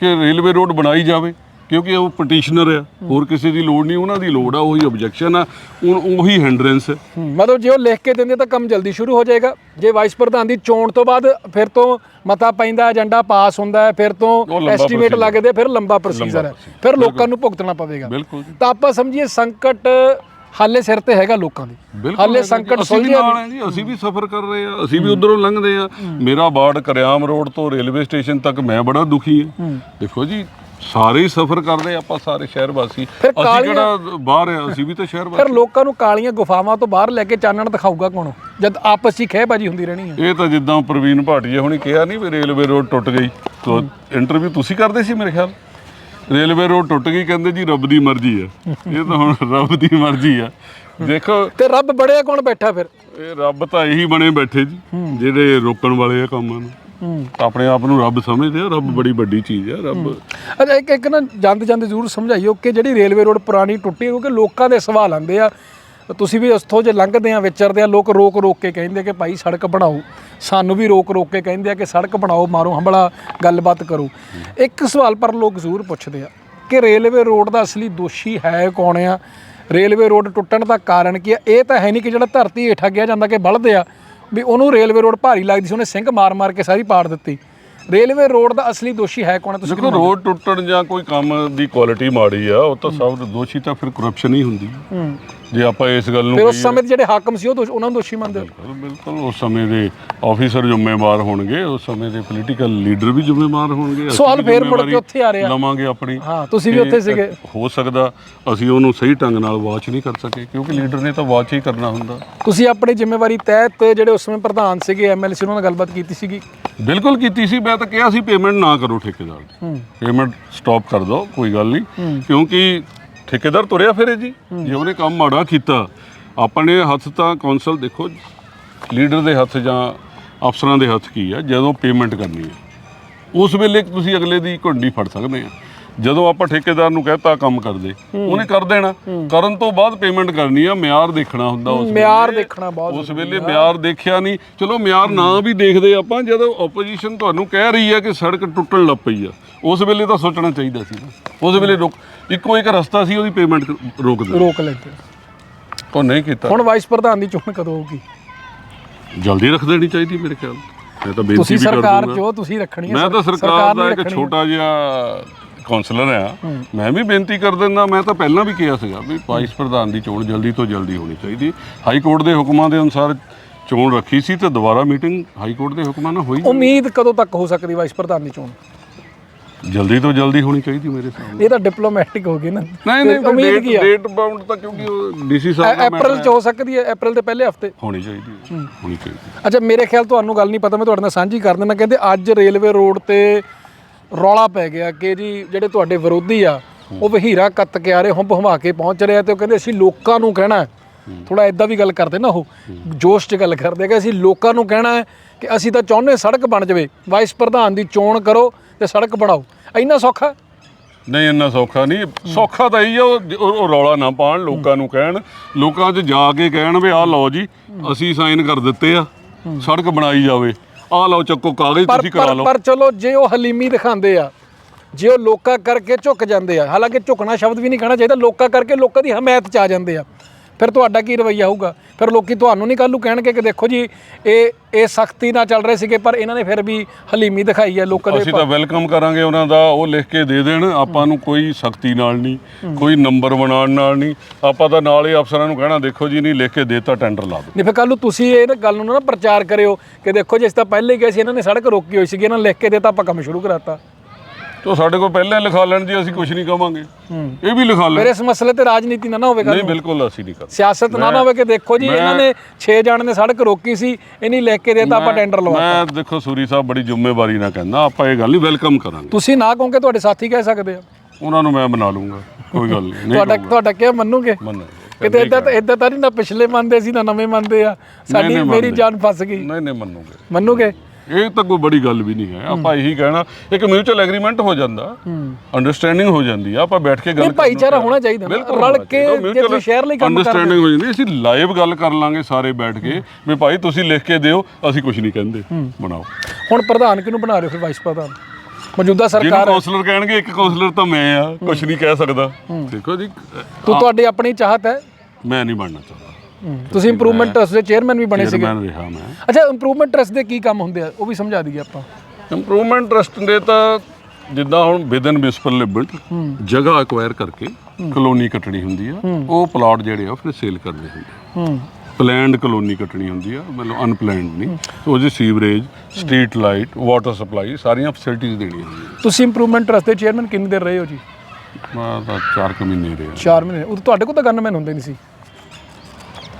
ਕਿ ਰੇਲਵੇ ਰੋਡ ਬਣਾਈ ਜਾਵੇ। ਕਿਉਂਕਿ ਉਹ ਪਟੀਸ਼ਨਰ ਆ ਹੋਰ ਕਿਸੇ ਦੀ ਲੋੜ ਨਹੀਂ ਉਹਨਾਂ ਦੀ ਲੋੜ ਆ ਉਹੀ ਆਬਜੈਕਸ਼ਨ ਆ ਉਹ- ਉਹੀ ਹੈਂਡਰੈਂਸ ਹੈ ਮਤਲਬ ਜੇ ਉਹ ਲਿਖ ਕੇ ਦਿੰਦੇ ਤਾਂ ਕੰਮ ਜਲਦੀ ਸ਼ੁਰੂ ਹੋ ਜਾਏਗਾ। ਜੇ ਵਾਈਸ ਪ੍ਰਧਾਨ ਦੀ ਚੋਣ ਤੋਂ ਬਾਅਦ ਫਿਰ ਤੋਂ ਮਤਾ ਪੈਂਦਾ ਏਜੰਡਾ ਪਾਸ ਹੁੰਦਾ ਹੈ ਫਿਰ ਤੋਂ ਐਸਟੀਮੇਟ। ਲੱਗਦੇ ਫਿਰ ਲੰਬਾ ਪ੍ਰੋਸੀਜਰ ਹੈ। ਫਿਰ ਲੋਕਾਂ ਨੂੰ ਭੁਗਤਣਾ ਪਵੇਗਾ। ਤਾਂ ਆਪਾਂ ਸਮਝੀਏ ਸੰਕਟ ਹਾਲੇ ਸਿਰ ਤੇ ਹੈਗਾ ਲੋਕਾਂ ਦੀ। ਹਾਲੇ। ਸੰਕਟ ਸੁਲਝਿਆ ਨਹੀਂ ਜੀ ਅਸੀਂ ਵੀ ਸਫ਼ਰ ਕਰ ਰਹੇ ਆ ਅਸੀਂ ਵੀ ਉਧਰੋਂ ਲੰਘਦੇ ਆ ਮੇਰਾ ਵਾਰਡ ਕਰਿਆਮ ਰੋਡ ਤੋਂ ਰੇਲਵੇ ਸਟੇਸ਼ਨ ਤੱਕ ਮੈਂ ਬੜਾ ਦੁਖੀ ਹਾਂ। ਦੇਖੋ ਜੀ ਸਾਰੇ ਸਫ਼ਰ ਕਰਦੇ ਆਪਾਂ ਸਾਰੇ ਸ਼ਹਿਰ ਵਾਸੀ ਫਿਰ ਅਸੀਂ ਕਾਲੀਆਂ- ਕਿਹੜਾ ਬਾਹਰ ਆ? ਅਸੀਂ ਵੀ ਤਾਂ ਸ਼ਹਿਰ ਫਿਰ ਵਾਸੀ ਲੋਕਾਂ ਨੂੰ ਕਾਲੀਆਂ ਗੁਫਾਵਾਂ ਤੋਂ ਬਾਹਰ ਲੈ ਕੇ ਚਾਨਣ ਦਿਖਾਊਗਾ ਕੌਣ? ਜਦ ਆਪਸ 'ਚ ਹੀ ਖਹਿਬਾਜੀ ਹੁੰਦੀ ਰਹਿਣੀ ਹੈ ਇਹ ਤਾਂ ਜਿੱਦਾਂ ਪ੍ਰਵੀਨ ਭਾਟੀਆ ਹੁਣੀ ਕਿਹਾ ਨਹੀਂ ਵੀ ਰੇਲਵੇ ਰੋਡ ਟੁੱਟ ਗਈ। ਤੋ ਇੰਟਰਵਿਊ ਤੁਸੀਂ ਕਰਦੇ ਸੀ ਮੇਰੇ ਖਿਆਲ? ਰੇਲਵੇ ਰੋਡ ਟੁੱਟ ਗਈ ਕਹਿੰਦੇ ਜੀ ਰੱਬ ਦੀ ਮਰਜ਼ੀ ਆ। ਇਹ ਤਾਂ ਹੁਣ ਰੱਬ ਦੀ ਮਰਜ਼ੀ ਆ। ਦੇਖੋ ਤੇ ਰੱਬ ਬੜਿਆ ਕੌਣ ਬੈਠਾ ਫਿਰ? ਇਹ ਰੱਬ ਤਾਂ ਇਹੀ ਬਣੇ ਬੈਠੇ ਜੀ ਜਿਹੜੇ ਰੋਕਣ ਵਾਲੇ ਆ ਕੰਮਾਂ ਨੂੰ। ਆਪਣੇ ਆਪ ਨੂੰ ਰੱਬ ਸਮਝਦੇ ਆ, ਰੱਬ ਬੜੀ ਵੱਡੀ ਚੀਜ਼ ਆ, ਰੱਬ ਅੱਛਾ, ਇੱਕ ਇੱਕ ਨਾ ਜਾਂਦੇ ਜਾਂਦੇ ਜ਼ਰੂਰ ਸਮਝਾਈਓ ਕਿ ਜਿਹੜੀ ਰੇਲਵੇ ਰੋਡ ਪੁਰਾਣੀ ਟੁੱਟੀ, ਕਿਉਂਕਿ ਲੋਕਾਂ ਦੇ ਸਵਾਲ ਆਉਂਦੇ ਆ। ਤੁਸੀਂ ਵੀ ਉੱਥੋਂ ਜੇ ਲੰਘਦੇ ਆ, ਵਿਚਰਦੇ ਆ, ਲੋਕ ਰੋਕ ਰੋਕ ਕੇ ਕਹਿੰਦੇ ਕਿ ਭਾਈ ਸੜਕ ਬਣਾਓ। ਸਾਨੂੰ ਵੀ ਰੋਕ ਰੋਕ ਕੇ ਕਹਿੰਦੇ ਆ ਕਿ ਸੜਕ ਬਣਾਓ, ਮਾਰੋ ਹੰਬਲਾ, ਗੱਲਬਾਤ ਕਰੋ। ਇੱਕ ਸਵਾਲ ਪਰ ਲੋਕ ਜ਼ਰੂਰ ਪੁੱਛਦੇ ਆ ਕਿ ਰੇਲਵੇ ਰੋਡ ਦਾ ਅਸਲੀ ਦੋਸ਼ੀ ਹੈ ਕੌਣ ਆ? ਰੇਲਵੇ ਰੋਡ ਟੁੱਟਣ ਦਾ ਕਾਰਨ ਕੀ ਆ? ਇਹ ਤਾਂ ਹੈ ਨਹੀਂ ਕਿ ਜਿਹੜਾ ਧਰਤੀ ਹੇਠਾਂ ਗਿਆ ਜਾਂਦਾ ਕਿ ਬਲਦੇ ਆ। ਵੀ ਉਹਨੂੰ ਰੇਲਵੇ ਰੋਡ ਭਾਰੀ ਲੱਗਦੀ ਸੀ ਉਹਨੇ ਸਿੰਘ ਮਾਰ ਮਾਰ ਕੇ ਸਾਰੀ ਪਾੜ ਦਿੱਤੀ ਰੇਲਵੇ ਰੋਡ ਦਾ ਅਸਲੀ ਦੋਸ਼ੀ ਹੈ ਕੌਣ ਤੁਸੀਂ ਦੇਖੋ ਰੋਡ ਟੁੱਟਣ ਜਾਂ ਕੋਈ ਕੰਮ ਦੀ ਕੁਆਲਿਟੀ ਮਾੜੀ ਆ ਉਹ ਤਾਂ ਸਭ ਦੋਸ਼ੀ ਤਾਂ ਫਿਰ ਕਰਪਸ਼ਨ ਹੀ ਹੁੰਦੀ। ਹੂੰ ਜੇ ਆਪਾਂ ਇਸ ਗੱਲ ਨੂੰ ਫਿਰ ਉਸ ਕਹੀਏ- ਸਮੇਂ ਦੇ ਜਿਹੜੇ ਹਾਕਮ ਸੀ ਉਹ ਦੋਸ਼- ਉਹਨਾਂ ਨੂੰ ਦੋਸ਼ੀ ਮੰਨਦੇ ਹੋ? ਬਿਲਕੁਲ ਬਿਲਕੁਲ। ਉਸ ਸਮੇਂ ਦੇ ਆਫੀਸਰ ਜ਼ਿੰਮੇਵਾਰ ਹੋਣਗੇ ਉਸ ਸਮੇਂ ਦੇ ਪੋਲੀਟੀਕਲ ਲੀਡਰ ਵੀ ਜ਼ਿੰਮੇਵਾਰ ਹੋਣਗੇ। ਅਸੀਂ ਸਵਾਲ ਵੀ ਫੇਰ ਮੁੜ ਕੇ ਜ਼ਿੰਮੇਵਾਰੀ ਉੱਥੇ ਆ ਰਿਹਾ। ਲਵਾਂਗੇ ਆਪਣੀ। ਹਾਂ, ਤੁਸੀਂ ਵੀ ਉੱਥੇ ਸੀਗੇ। ਹੋ ਸਕਦਾ ਅਸੀਂ ਉਹਨੂੰ ਸਹੀ ਢੰਗ ਨਾਲ ਵਾਚ ਨਹੀਂ ਕਰ ਸਕੇ ਕਿਉਂਕਿ ਲੀਡਰ ਨੇ ਤਾਂ ਵਾਚ ਹੀ ਕਰਨਾ ਹੁੰਦਾ। ਤੁਸੀਂ ਆਪਣੀ ਜ਼ਿੰਮੇਵਾਰੀ ਤਹਿਤ ਜਿਹੜੇ ਉਸ ਸਮੇਂ ਪ੍ਰਧਾਨ ਸੀਗੇ ਐਮਐਲਸੀ ਉਹਨਾਂ ਨਾਲ ਗੱਲਬਾਤ ਕੀਤੀ ਸੀਗੀ? ਬਿਲਕੁਲ ਕੀਤੀ ਸੀ। ਮੈਂ ਤਾਂ ਕਿਹਾ ਸੀ ਪੇਮੈਂਟ ਨਾ ਕਰੋ ਠੇਕੇਦਾਰ ਦੀ। ਪੇਮੈਂਟ ਸਟਾਪ ਕਰ ਦਿਓ ਕੋਈ ਗੱਲ ਨਹੀਂ। ਕਿਉਂਕਿ ਠੇਕੇਦਾਰ ਤੁਰਿਆ ਫਿਰੇ ਜੀ। ਜੇ ਉਹਨੇ ਕੰਮ ਮਾੜਾ ਕੀਤਾ ਆਪਣੇ ਹੱਥ ਤਾਂ ਕੌਂਸਲ ਦੇਖੋ ਲੀਡਰ ਦੇ ਹੱਥ ਜਾਂ ਅਫਸਰਾਂ ਦੇ ਹੱਥ ਕੀ ਆ ਜਦੋਂ ਪੇਮੈਂਟ ਕਰਨੀ ਹੈ ਉਸ ਵੇਲੇ ਤੁਸੀਂ ਅਗਲੇ ਦੀ ਘੁੰਡੀ ਫੜ ਸਕਦੇ ਆ। ਜਦੋਂ ਆਪਾਂ ਠੇਕੇਦਾਰ ਨੂੰ ਕਹਤਾ ਕੰਮ ਕਰ ਦੇ ਉਹਨੇ ਕਰ ਦੇਣਾ। ਕਰਨ ਤੋਂ ਬਾਅਦ ਪੇਮੈਂਟ ਕਰਨੀ ਆ ਮਿਆਰ ਦੇਖਣਾ ਹੁੰਦਾ ਉਸ ਮਿਆਰ। ਦੇਖਣਾ ਬਹੁਤ ਉਸ ਵੇਲੇ ਮਿਆਰ ਦੇਖਿਆ ਨਹੀਂ। ਚਲੋ ਮਿਆਰ ਨਾ ਵੀ ਦੇਖਦੇ ਆਪਾਂ ਜਦੋਂ ਆਪੋਜੀਸ਼ਨ ਤੁਹਾਨੂੰ ਕਹਿ ਰਹੀ ਹੈ ਕਿ ਸੜਕ ਟੁੱਟਣ ਲੱਗ ਪਈ ਆ ਉਸ ਵੇਲੇ ਤਾਂ ਸੋਚਣਾ ਚਾਹੀਦਾ ਸੀ ਉਸ ਵੇਲੇ ਰੁਕ ਇੱਕੋ ਇੱਕ ਰਸਤਾ ਸੀ ਉਹਦੀ ਪੇਮੈਂਟ ਰੋਕ ਦੇ ਰੋਕ ਲੈਂਦੇ। ਉਹ ਨਹੀਂ ਕੀਤਾ। ਹੁਣ ਵਾਈਸ ਪ੍ਰਧਾਨ ਦੀ ਚੋਣ ਕਦੋਂ ਹੋਊਗੀ? ਜਲਦੀ ਰੱਖ ਦੇਣੀ ਚਾਹੀਦੀ ਮੇਰੇ ਖਿਆਲ। ਮੈਂ ਤਾਂ ਬੇਨਤੀ ਤੁਸੀਂ ਵੀ ਕਰ ਸਰਕਾਰ ਜੋ ਤੁਸੀਂ ਰੱਖਣੀ ਹੈ ਮੈਂ ਤਾਂ ਸਰ- ਸਰਕਾਰ ਦਾ ਇੱਕ। ਛੋਟਾ ਜਿਹਾ ਕਾਉਂਸਲਰ ਆ। ਮੈਂ ਵੀ ਬੇਨਤੀ ਕਰ ਦਿੰਦਾ ਮੈਂ ਤਾਂ ਪਹਿਲਾਂ ਵੀ ਕਿਹਾ ਸੀਗਾ ਵੀ ਵਾਈਸ ਪ੍ਰਧਾਨ ਦੀ ਚੋਣ ਜਲਦੀ ਤੋਂ ਜਲਦੀ ਹੋਣੀ ਚਾਹੀਦੀ। ਹਾਈ ਕੋਰਟ ਦੇ ਹੁਕਮਾਂ ਦੇ ਅਨੁਸਾਰ ਚੋਣ ਰੱਖੀ ਸੀ ਤੇ ਦੁਬਾਰਾ ਮੀਟਿੰਗ ਹਾਈ ਕੋਰਟ ਦੇ ਹੁਕਮਾਂ ਨਾਲ ਹੋਈ। ਉਮੀਦ ਕਦੋਂ ਤੱਕ ਹੋ ਸਕਦੀ ਵਾਈਸ ਪ੍ਰਧਾਨ ਦੀ ਚੋਣ? ਜਲਦੀ ਤੋਂ ਜਲਦੀ ਹੋਣੀ ਚਾਹੀਦੀ ਮੇਰੇ ਸਾਹਮਣੇ ਇਹ ਤਾਂ ਡਿਪਲੋਮੈਟਿਕ ਹੋ ਗਈ ਨਾ। ਨਹੀਂ ਨਹੀਂ ਉਮੀਦ ਕੀ ਆ? ਡੇਟ ਬਾਉਂਡ ਤਾਂ ਕਿਉਂਕਿ ਡੀਸੀ ਸਾਹਿਬ ਦਾ ਅਪ੍ਰੈਲ ਚ ਹੋ ਸਕਦੀ ਹੈ ਅਪ੍ਰੈਲ ਦੇ ਪਹਿਲੇ ਹਫ਼ਤੇ। ਹੋਣੀ ਚਾਹੀਦੀ ਹੈ, ਹੋਣੀ ਚਾਹੀਦੀ ਅੱਛਾ ਮੇਰੇ ਖਿਆਲ ਤੁਹਾਨੂੰ ਗੱਲ ਨਹੀਂ ਪਤਾ ਮੈਂ ਤੁਹਾਡੇ ਨਾਲ ਸਾਂਝੀ ਕਰ ਦਿੰਦਾ ਕਹਿੰਦੇ ਅੱਜ ਰੇਲਵੇ ਰੋਡ ਤੇ ਰੌਲਾ ਪੈ ਗਿਆ ਕਿ ਜੀ ਜਿਹੜੇ ਤੁਹਾਡੇ ਵਿਰੋਧੀ ਆ, ਉਹ ਵਹੀਰਾ ਕੱਤ ਕੇ ਆ ਰਹੇ, ਹੁੰਬ ਹਮਾ ਕੇ ਪਹੁੰਚ ਰਹੇ ਆ ਤੇ ਉਹ ਕਹਿੰਦੇ ਅਸੀਂ ਲੋਕਾਂ ਨੂੰ ਕਹਿਣਾ ਥੋੜਾ ਇਦਾਂ ਵੀ ਗੱਲ ਕਰਦੇ ਨਾ ਉਹ, ਜੋਸ਼ 'ਚ ਗੱਲ ਕਰਦੇ ਕਿ ਅਸੀਂ ਲੋਕਾਂ ਨੂੰ ਕਹਿਣਾ ਹੈ ਕਿ ਅਸੀਂ ਤਾਂ ਚਾਹੁੰਦੇ ਸੜਕ ਬਣ ਜਾਵੇ ਵਾਈਸ ਪ੍ਰਧਾਨ ਦੀ ਚੋਣ ਕਰੋ ਤੇ ਸੜਕ ਬਣਾਓ। ਇੰਨਾ ਸੌਖਾ? ਨਹੀਂ, ਇੰਨਾ ਸੌਖਾ ਨਹੀਂ। ਸੌਖਾ ਤਾਂ ਇਹੀ ਆ, ਉਹ ਉਹ ਰੌਲਾ ਨਾ ਪਾਣ ਲੋਕਾਂ ਨੂੰ ਕਹਿਣ। ਲੋਕਾਂ 'ਚ ਜਾ ਕੇ ਕਹਿਣ ਵੀ ਆਹ ਲਓ ਜੀ, ਅਸੀਂ ਸਾਈਨ ਕਰ ਦਿੱਤੇ ਆ, ਸੜਕ ਬਣਾਈ ਜਾਵੇ। ਆਹ ਲਓ ਚੱਕੋ ਕਾਗਜ਼ ਪਰ ਤੁਸੀਂ ਕਰਾ ਪਰ ਲਓ। ਪਰ ਚਲੋ ਜੇ ਉਹ ਹਲੀਮੀ ਦਿਖਾਉਂਦੇ ਆ ਜੇ ਉਹ ਲੋਕਾਂ ਕਰਕੇ ਝੁਕ ਜਾਂਦੇ ਆ ਹਾਲਾਂਕਿ ਝੁਕਣਾ ਸ਼ਬਦ ਵੀ ਨਹੀਂ ਕਹਿਣਾ ਚਾਹੀਦਾ ਲੋਕਾਂ ਕਰਕੇ ਲੋਕਾਂ ਦੀ ਹਮਾਇਤ ਚ ਆ ਜਾਂਦੇ ਆ। ਫਿਰ ਤੁਹਾਡਾ ਕੀ ਰਵੱਈਆ ਹੋਊਗਾ? ਫਿਰ ਲੋਕੀ ਤੁਹਾਨੂੰ ਨਹੀਂ ਕੱਲ੍ਹ ਨੂੰ ਕਹਿਣਗੇ ਕਿ ਦੇਖੋ ਜੀ ਇਹ ਇਹ ਸਖਤੀ ਨਾਲ ਚੱਲ ਰਹੇ ਸੀਗੇ ਪਰ ਇਹਨਾਂ ਨੇ ਫਿਰ ਵੀ ਹਲੀਮੀ ਦਿਖਾਈ ਹੈ ਲੋਕਾਂ ਦੇ ਅਸੀਂ ਤਾਂ ਵੈਲਕਮ ਕਰਾਂਗੇ ਉਹਨਾਂ ਦਾ ਉਹ ਲਿਖ ਕੇ ਦੇ ਦੇਣ ਆਪਾਂ ਨੂੰ ਕੋਈ ਸਖਤੀ ਨਾਲ ਨਹੀਂ ਕੋਈ ਨੰਬਰ ਬਣਾਉਣ ਨਾਲ ਨਹੀਂ ਆਪਾਂ ਤਾਂ ਨਾਲ ਹੀ ਅਫਸਰਾਂ ਨੂੰ ਕਹਿਣਾ ਦੇਖੋ ਜੀ ਨਹੀਂ ਲਿਖ ਕੇ ਦੇਤਾ ਟੈਂਡਰ ਲਾ ਦਿਓ। ਨਹੀਂ ਫਿਰ ਕੱਲ੍ਹ ਨੂੰ ਤੁਸੀਂ ਇਹ ਗੱਲ ਨੂੰ ਨਾ ਪ੍ਰਚਾਰ ਕਰਿਓ ਕਿ ਦੇਖੋ ਜੀ ਅਸੀਂ ਤਾਂ ਪਹਿਲੇ ਹੀ ਗਏ ਸੀ ਇਹਨਾਂ ਨੇ ਸੜਕ ਰੋਕੀ ਹੋਈ ਸੀਗੀ ਇਹਨਾਂ ਨੇ ਲਿਖ ਕੇ ਦਿੱਤਾ ਆਪਾਂ ਕੰਮ ਸ਼ੁਰੂ ਕਰਾਤਾ। ਤੋ ਸਾਡੇ ਕੋਲ ਪਹਿਲਾਂ ਲਿਖਾ ਲੈਣ ਜੀ ਅਸੀਂ ਕੁਝ ਨਹੀਂ ਕਵਾਂਗੇ। ਇਹ ਵੀ ਲਿਖਾ ਫਿਰ ਲੈਣ ਇਸ ਮਸਲੇ ਤੇ ਰਾਜਨੀਤੀ ਨਾ ਨਾ ਹੋਵੇ ਨਹੀਂ ਬਿਲਕੁਲ ਅਸੀਂ ਨਹੀਂ ਕਰਦੇ। ਸਿਆਸਤ ਨਾ ਨਾ ਹੋਵੇ ਕਿ ਦੇਖੋ ਜੀ ਇਹਨਾਂ ਨੇ 6 ਜਾਣੇ ਨੇ ਸੜਕ ਰੋਕੀ ਸੀ ਇਹਨੀ ਲਿਖ ਕੇ ਦੇਤਾ ਆਪਾਂ ਟੈਂਡਰ ਲਵਾ ਮੈਂ ਦੇਖੋ ਸੂਰੀ ਸਾਹਿਬ ਬੜੀ ਜ਼ਿੰਮੇਵਾਰੀ ਨਾਲ ਕਹਿੰਦਾ ਆਪਾਂ ਇਹ ਗੱਲ ਨਹੀਂ ਵੈਲਕਮ ਕਰਾਂਗੇ। ਤੁਸੀਂ ਨਾ ਕਹੋਗੇ ਤੁਹਾਡੇ ਸਾਥੀ ਕਹਿ ਸਕਦੇ ਆ। ਉਹਨਾਂ ਨੂੰ ਮੈਂ ਬਣਾ ਲੂੰਗਾ ਕੋਈ ਗੱਲ ਨਹੀਂ ਤੁਹਾਡਾ ਤੁਹਾਡਾ ਕਿਹਾ ਮੰਨੂਗੇ? ਮੰਨਾਂਗੇ ਕਿਤੇ ਇਦਾਂ ਤਾਂ ਇਦਾਂ ਤਾਂ ਨਹੀਂ ਨਾ ਪਿਛਲੇ ਮੰਨਦੇ ਸੀ ਨਾ ਨਵੇਂ ਮੰਨਦੇ ਆ। ਸਾਡੀ ਮੇਰੀ। ਜਾਨ ਫਸ ਗਈ। ਨਹੀਂ ਨਹੀਂ ਮੰਨੂਗੇ। ਮੰਨੂਗੇ? ਇਹ ਤਾਂ ਕੋਈ ਬੜੀ ਗੱਲ ਵੀ ਨਹੀਂ ਹੈ। ਆਪਾਂ ਇਹੀ ਕਹਿਣਾ ਇੱਕ ਮਿਊਚੁਅਲ ਐਗਰੀਮੈਂਟ ਹੋ ਜਾਂਦਾ ਅੰਡਰਸਟੈਂਡਿੰਗ ਹੋ ਜਾਂਦੀ ਆ ਆਪਾਂ ਬੈਠ ਕੇ ਗੱਲ ਇਹ ਭਾਈਚਾਰਾ ਹੋਣਾ ਚਾਹੀਦਾ। ਰਲ ਕੇ ਜੇ ਤੁਸੀਂ ਸ਼ਹਿਰ ਲਈ ਕੰਮ ਕਰਦੇ ਅੰਡਰਸਟੈਂਡਿੰਗ ਹੋ। ਜਾਂਦੀ ਅਸੀਂ ਲਾਈਵ ਗੱਲ ਕਰ ਲਾਂਗੇ ਸਾਰੇ ਬੈਠ ਕੇ ਵੀ ਭਾਈ ਤੁਸੀਂ ਲਿਖ ਕੇ ਦਿਓ ਅਸੀਂ ਕੁਝ ਨਹੀਂ ਕਹਿੰਦੇ। ਬਣਾਓ। ਹੁਣ ਪ੍ਰਧਾਨ ਕਿਹਨੂੰ ਬਣਾ ਰਹੇ ਹੋ ਫਿਰ ਵਾਈਸ ਪ੍ਰਧਾਨ? ਮੌਜੂਦਾ ਜਿਹਨੂੰ ਸਰਕਾਰ ਕਾਉਂਸਲਰ ਕਹਿਣਗੇ ਇੱਕ ਕਾਉਂਸਲਰ ਤਾਂ ਮੈਂ ਆ ਕੁਝ ਨਹੀਂ ਕਹਿ ਸਕਦਾ। ਦੇਖੋ ਜੀ ਤੂੰ ਤੁਹਾਡੀ ਆਪਣੀ ਚਾਹਤ ਹੈ। ਮੈਂ ਨਹੀਂ ਬਣਨਾ ਚਾਹੁੰਦਾ। ਤੁਸੀਂ ਇੰਪਰੂਵਮੈਂਟ ਟਰਸਟ ਦੇ ਚੇਅਰਮੈਨ ਵੀ ਬਣੇ ਸੀਗੇ। ਚੇਅਰਮੈਨ ਰਿਹਾ ਮੈਂ। ਅੱਛਾ ਇੰਪਰੂਵਮੈਂਟ ਟਰਸਟ ਦੇ ਕੀ ਕੰਮ ਹੁੰਦੇ ਆ? ਉਹ ਵੀ ਸਮਝਾ ਦਈਏ ਆਪਾਂ। ਇੰਪਰੂਵਮੈਂਟ ਟਰਸਟ ਦੇ ਤਾਂ ਜਿੱਦਾਂ ਹੁਣ ਵਿਦਨ ਮਿਊਨਿਸਪਲ ਲਿਮਿਟ ਜਗ੍ਹਾ ਐਕਵਾਇਰ ਕਰਕੇ ਕਲੋਨੀ ਕੱਟਣੀ ਹੁੰਦੀ ਆ। ਉਹ ਪਲਾਟ ਜਿਹੜੇ ਆ ਫਿਰ ਸੇਲ ਕਰਨੇ ਹੁੰਦੇ ਹੂੰ। ਪਲੈਨਡ ਕਲੋਨੀ ਕੱਟਣੀ ਹੁੰਦੀ ਆ ਮਤਲਬ ਅਨਪਲੈਨਡ ਨਹੀਂ। ਸੋ ਉਹਦੇ sewerage street light water supply ਸਾਰੀਆਂ ਫੈਸਿਲਿਟੀਆਂ ਦੇਣੀਆਂ ਹੁੰਦੀਆਂ। ਤੁਸੀਂ ਇੰਪਰੂਵਮੈਂਟ ਟਰਸਟ ਦੇ ਚੇਅਰਮੈਨ ਕਿੰਨੀ ਦੇਰ ਰਹੇ ਹੋ ਜੀ? ਮੈਂ ਤਾਂ 4 ਕੁ ਮਹੀਨੇ ਰਿਹਾ 4 ਮਹੀਨੇ। ਉਹ ਤੁਹਾਡੇ ਕੋਲ ਤਾਂ ਗਨਮੈਨ ਹੁੰਦੇ ਨਹੀਂ ਸੀ।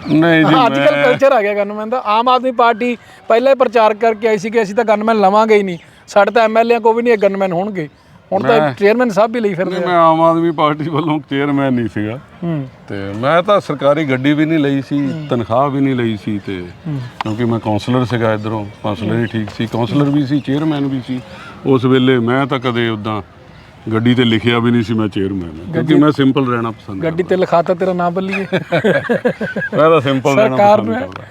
ਨਹੀਂ ਜੀ ਅੱਜ ਕੱਲ ਕਲਚਰ ਆ ਗਿਆ ਗਨਮੈਨ ਦਾ। ਆਮ ਆਦਮੀ ਪਾਰਟੀ ਪਹਿਲਾਂ ਹੀ ਪ੍ਰਚਾਰ ਕਰਕੇ ਆਈ ਸੀ ਕਿ ਅਸੀਂ ਤਾਂ ਗਨਮੈਨ ਲਵਾਂਗੇ ਹੀ ਨਹੀਂ। ਸਾਡੇ ਤਾਂ ਐਮਐਲਏ ਕੋ ਵੀ ਨਹੀਂ ਗਨਮੈਨ ਹੋਣਗੇ। ਹੁਣ ਤਾਂ ਚੇਅਰਮੈਨ ਸਾਹਿਬ ਵੀ ਲਈ ਫਿਰਦੇ ਆ। ਮੈਂ ਆਮ ਆਦਮੀ ਪਾਰਟੀ ਵੱਲੋਂ ਚੇਅਰਮੈਨ ਨਹੀਂ ਸੀਗਾ। ਤੇ ਮੈਂ ਤਾਂ ਸਰਕਾਰੀ ਗੱਡੀ ਵੀ ਨਹੀਂ ਲਈ ਸੀ ਤਨਖਾਹ ਵੀ ਨਹੀਂ ਲਈ ਸੀ ਤੇ ਕਿਉਂਕਿ ਮੈਂ ਕਾਉਂਸਲਰ ਸੀਗਾ ਇਧਰੋਂ ਕਾਉਂਸਲਰ ਹੀ ਠੀਕ ਸੀ। ਕਾਉਂਸਲਰ ਵੀ ਸੀ ਚੇਅਰਮੈਨ ਵੀ ਸੀ। ਉਸ ਵੇਲੇ ਮੈਂ ਤਾਂ ਕਦੇ ਉਦਾਂ ਗੱਡੀ ਤੇ ਲਿਖਿਆ ਵੀ ਨਹੀਂ ਸੀ ਮੈਂ ਚੇਅਰਮੈਨ ਹਾਂ ਕਿਉਂਕਿ ਮੈਂ ਸਿੰਪਲ ਰਹਿਣਾ ਪਸੰਦ ਗੱਡੀ ਤੇ ਲਿਖਾਤਾ ਤੇਰਾ ਨਾਮ ਬੱਲੀਏ। ਮੈਂ ਤਾਂ ਸਿੰਪਲ ਰਹਿਣਾ ਪਸੰਦ। ਕਰਦਾ।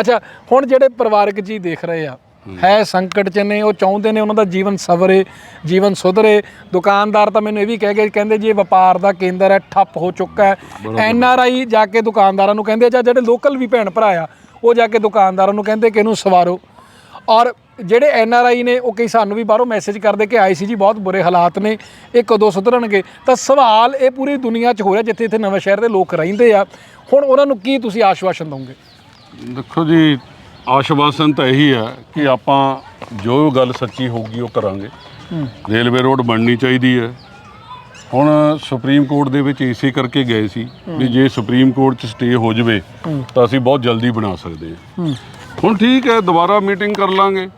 ਅੱਛਾ ਹੁਣ ਜਿਹੜੇ ਪਰਿਵਾਰਕ ਜੀ ਦੇਖ ਰਹੇ ਆ ਹੈ। ਸੰਕਟ ਚ ਨੇ ਉਹ ਚਾਹੁੰਦੇ ਨੇ ਉਹਨਾਂ ਦਾ ਜੀਵਨ ਸਵਰੇ ਜੀਵਨ ਸੁਧਰੇ। ਦੁਕਾਨਦਾਰ ਤਾਂ ਮੈਨੂੰ ਇਹ ਵੀ ਕਹਿ ਗਏ ਕਹਿੰਦੇ ਜੀ ਇਹ ਵਪਾਰ ਦਾ ਕੇਂਦਰ ਹੈ ਠੱਪ ਹੋ ਚੁੱਕਾ ਹੈ। ਐਨ ਆਰ ਆਈ ਜਾ ਕੇ ਦੁਕਾਨਦਾਰਾਂ ਨੂੰ ਕਹਿੰਦੇ ਜਾਂ ਜਿਹੜੇ ਲੋਕਲ ਵੀ ਭੈਣ ਭਰਾ ਆ ਉਹ ਜਾ ਕੇ ਦੁਕਾਨਦਾਰਾਂ ਨੂੰ ਕਹਿੰਦੇ ਕਿ ਇਹਨੂੰ ਸਵਾਰੋ। ਔਰ ਜਿਹੜੇ ਐਨ ਆਰ ਆਈ ਨੇ ਉਹ ਕਈ ਸਾਨੂੰ ਵੀ ਬਾਹਰੋਂ ਮੈਸੇਜ ਕਰਦੇ ਕਿ ਆਏ ਸੀ ਜੀ ਬਹੁਤ ਬੁਰੇ ਹਾਲਾਤ ਨੇ ਇਹ ਕਦੋਂ ਸੁਧਰਨਗੇ? ਤਾਂ ਸਵਾਲ ਇਹ ਪੂਰੀ ਦੁਨੀਆ 'ਚ ਹੋ ਰਿਹਾ ਜਿੱਥੇ ਇੱਥੇ ਨਵੇਂ ਸ਼ਹਿਰ ਦੇ ਲੋਕ ਰਹਿੰਦੇ ਆ। ਹੁਣ ਉਹਨਾਂ ਨੂੰ ਕੀ ਤੁਸੀਂ ਆਸ਼ਵਾਸਨ ਦੋਗੇ? ਦੇਖੋ ਜੀ ਆਸ਼ਵਾਸਨ ਤਾਂ ਇਹੀ ਹੈ ਕਿ ਆਪਾਂ ਜੋ ਗੱਲ ਸੱਚੀ ਹੋਊਗੀ ਉਹ ਕਰਾਂਗੇ। ਰੇਲਵੇ ਰੋਡ ਬਣਨੀ ਚਾਹੀਦੀ ਹੈ ਹੁਣ ਸੁਪਰੀਮ ਕੋਰਟ ਦੇ ਵਿੱਚ ਇਸੇ ਕਰਕੇ ਗਏ ਸੀ ਵੀ ਜੇ ਸੁਪਰੀਮ ਕੋਰਟ 'ਚ ਸਟੇ ਹੋ ਜਵੇ ਤਾਂ ਅਸੀਂ ਬਹੁਤ ਜਲਦੀ ਬਣਾ ਸਕਦੇ ਹਾਂ। ਹੁਣ ਠੀਕ ਹੈ ਦੁਬਾਰਾ ਮੀਟਿੰਗ ਕਰ ਲਾਂਗੇ।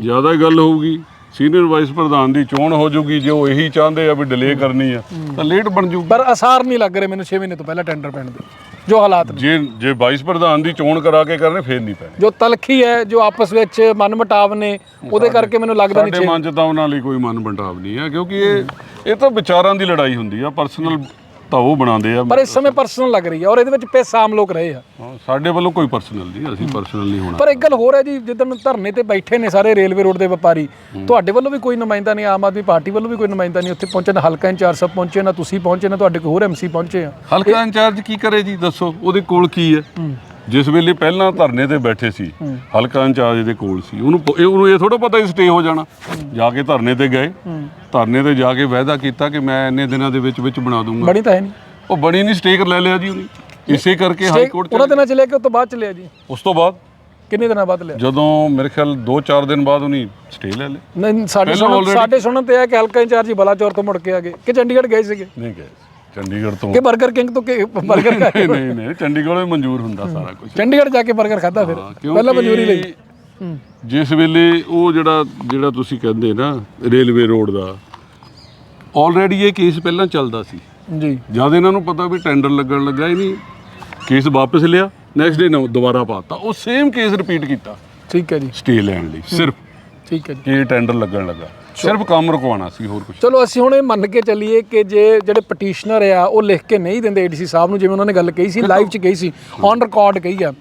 ਜ਼ਿਆਦਾ ਗੱਲ ਹੋਊਗੀ। ਸੀਨੀਅਰ ਵਾਈਸ ਪ੍ਰਧਾਨ ਦੀ ਚੋਣ ਹੋ ਜੂਗੀ ਜੇ ਉਹ ਇਹੀ ਚਾਹੁੰਦੇ ਆ ਵੀ ਡਿਲੇ ਕਰਨੀ ਆ ਤਾਂ ਲੇਟ ਬਣ ਜੂਗੀ ਪਰ ਅਸਾਰ ਨਹੀਂ ਲੱਗ ਰਹੇ ਮੈਨੂੰ 6 ਮਹੀਨੇ ਤੋਂ ਪਹਿਲਾਂ ਟੈਂਡਰ ਪੈਣ ਦੇ ਜੋ ਹਾਲਾਤ ਨੇ। ਜੇ ਜੇ ਵਾਈਸ ਪ੍ਰਧਾਨ ਦੀ ਚੋਣ ਕਰਾ ਕੇ ਕਰਨੇ ਫੇਰ ਨਹੀਂ ਪੈਣੇ। ਜੋ ਤਲਖੀ ਹੈ ਜੋ ਆਪਸ ਵਿੱਚ ਮਨਮਟਾਵ ਨੇ ਉਹਦੇ ਕਰਕੇ ਮੈਨੂੰ ਲੱਗਦਾ ਨਹੀਂ ਸਾਡੇ ਮਨ 'ਚ ਤਾਂ ਉਹਨਾਂ ਲਈ ਕੋਈ ਮਨ ਬੰਟਾਵ ਨਹੀਂ ਹੈ ਕਿਉਂਕਿ ਇਹ ਇਹ ਤਾਂ ਵਿਚਾਰਾਂ ਦੀ ਲੜਾਈ ਹੁੰਦੀ ਆ ਪਰਸਨਲ ਤਾਂ ਉਹ ਬਣਾਉਂਦੇ ਆ ਪਰ ਇਸ ਸਮੇਂ ਪਰਸਨਲ ਲੱਗ ਰਹੀ ਹੈ ਔਰ ਇਹਦੇ ਵਿੱਚ ਪੇ ਆਮ ਲੋਕ ਰਹੇ ਆ। ਹਾਂ, ਸਾਡੇ ਵੱਲੋਂ ਕੋਈ ਪਰਸਨਲ ਨਹੀਂ ਅਸੀਂ ਪਰਸਨਲ ਨਹੀਂ ਹੋਣਾ। ਪਰ ਇੱਕ ਗੱਲ ਹੋਰ ਹੈ ਜੀ ਜਿੱਦਣ ਧਰਨੇ ਤੇ ਬੈਠੇ ਨੇ ਸਾਰੇ ਰੇਲਵੇ ਰੋਡ ਦੇ ਵਪਾਰੀ ਤੁਹਾਡੇ ਵੱਲੋਂ ਵੀ ਕੋਈ ਨੁਮਾਇੰਦਾ ਨਹੀਂ ਆਮ ਆਦਮੀ ਪਾਰਟੀ ਵੱਲੋਂ ਵੀ ਕੋਈ ਨੁਮਾਇੰਦਾ ਨਹੀਂ ਉੱਥੇ ਪਹੁੰਚੇ ਨਾ ਹਲਕਾ ਇੰਚਾਰਜ ਸਾਹਿਬ ਪਹੁੰਚੇ ਨਾ ਤੁਸੀਂ ਪਹੁੰਚੇ ਨਾ ਤੁਹਾਡੇ ਕੋਈ ਹੋਰ ਐਮਸੀ ਪਹੁੰਚੇ ਆ। ਹਲਕਾ ਇੰਚਾਰਜ ਕੀ ਕਰੇ ਜੀ ਦੱਸੋ ਉਹਦੇ ਕੋਲ ਕੀ ਹੈ। ਜਿਸ ਵੇਲੇ ਪਹਿਲਾਂ ਧਰਨੇ ਤੇ ਬੈਠੇ ਸੀ ਹਲਕਾ ਇੰਚਾਰਜ ਦੇ ਕੋਲ ਸੀ ਉਹਨੂੰ ਪ- ਇਹ- ਉਹਨੂੰ ਇਹ ਥੋੜਾ ਪਤਾ ਹੀ ਸਟੇ ਹੋ ਜਾਣਾ। ਜਾ ਕੇ ਧਰਨੇ ਤੇ ਗਏ। ਧਰਨੇ ਤੇ ਜਾ ਕੇ ਵਾਅਦਾ ਕੀਤਾ ਕਿ ਮੈਂ ਇੰਨੇ ਦਿਨਾਂ ਦੇ ਵਿੱਚ ਵਿੱਚ ਬਣਾ ਦੂੰਗਾ। ਬਣੀ ਤਾਂ ਹੈ ਨਹੀਂ। ਉਹ ਬਣੀ ਨਹੀਂ ਸਟੇਕ ਲੈ ਲਿਆ ਜੀ ਉਹਨੇ। ਇਸੇ ਕਰਕੇ ਹਾਈ ਕੋਰਟ ਉਹਨਾਂ ਦਿਨਾਂ ਚ ਲੈ ਕੇ ਉਸ ਤੋਂ ਬਾਅਦ ਚਲਿਆ ਜੀ। ਉਸ ਤੋਂ ਬਾਅਦ? ਕਿੰਨੇ ਦਿਨਾਂ ਬਾਅਦ ਲਿਆ? ਜਦੋਂ ਮੇਰੇ ਖਿਆਲ 2-4 ਦਿਨ ਬਾਅਦ ਉਹਨੇ ਸਟੇ ਲੈ ਲਈ ਨਹੀਂ ਸਾਡੇ ਪਹਿਲਾਂ ਸੁਣਨ already- ਸਾਡੇ ਸੁਣਨ ਤੇ ਆ ਕਿ ਹਲਕਾ ਇੰਚਾਰਜ ਬਲਾਚੌਰ ਤੋਂ ਮੁੜ ਕੇ ਆ ਗਏ। ਕਿ ਚੰਡੀਗੜ੍ਹ ਗਏ ਸੀਗੇ? ਨਹੀਂ ਗਏ ਚੰਡੀਗੜ੍ਹ ਤੋਂ ਕਿ 버ਗਰ ਕਿੰਗ ਤੋਂ ਕਿ 버ਗਰ ਖਾ ਨਹੀਂ ਨਹੀਂ ਨਹੀਂ ਚੰਡੀਗੜ੍ਹ ਵਿੱਚ ਮਨਜ਼ੂਰ ਹੁੰਦਾ ਸਾਰਾ ਕੁਝ ਚੰਡੀਗੜ੍ਹ ਜਾ ਕੇ 버ਗਰ ਖਾਦਾ ਫਿਰ ਪਹਿਲਾਂ ਮਨਜ਼ੂਰੀ ਲਈ। ਜਿਸ ਵੇਲੇ ਉਹ ਜਿਹੜਾ ਜਿਹੜਾ ਤੁਸੀਂ ਕਹਿੰਦੇ ਨਾ ਰੇਲਵੇ ਰੋਡ ਦਾ ਆਲਰੇਡੀ ਇਹ ਕੇਸ ਪਹਿਲਾਂ ਚੱਲਦਾ ਸੀ। ਜੀ। ਜਦ ਇਹਨਾਂ ਨੂੰ ਪਤਾ ਵੀ ਟੈਂਡਰ ਲੱਗਣ ਲੱਗਾ ਇਹ ਨਹੀਂ ਕੇਸ ਵਾਪਸ ਲਿਆ ਨੈਕਸਟ ਡੇ ਨਾ ਦੁਬਾਰਾ ਪਾਤਾ ਉਹ ਸੇਮ ਕੇਸ ਰਿਪੀਟ ਕੀਤਾ। ਠੀਕ ਹੈ ਜੀ। ਸਟੇ ਲੈਣ ਲਈ ਸਿਰਫ। ਠੀਕ ਹੈ ਜੀ। ਇਹ ਟੈਂਡਰ ਲੱਗਣ ਲੱਗਾ। ਸਿਰਫ ਕੰਮ ਰੁਕਵਾਉਣਾ ਸੀ ਹੋਰ ਕੁਝ ਚਲੋ ਅਸੀਂ ਹੁਣ ਇਹ ਮੰਨ ਕੇ ਚੱਲੀਏ ਕਿ ਜੇ ਜਿਹੜੇ ਪਟੀਸ਼ਨਰ ਆ ਉਹ ਲਿਖ ਕੇ ਨਹੀਂ ਦਿੰਦੇ ਏਡੀਸੀ ਸਾਹਿਬ ਨੂੰ ਜਿਵੇਂ ਉਹਨਾਂ ਨੇ ਗੱਲ ਕਹੀ ਸੀ ਲਾਈਵ 'ਚ ਕਹੀ ਸੀ ਔਨ ਰਿਕਾਰਡ ਕਹੀ ਆ।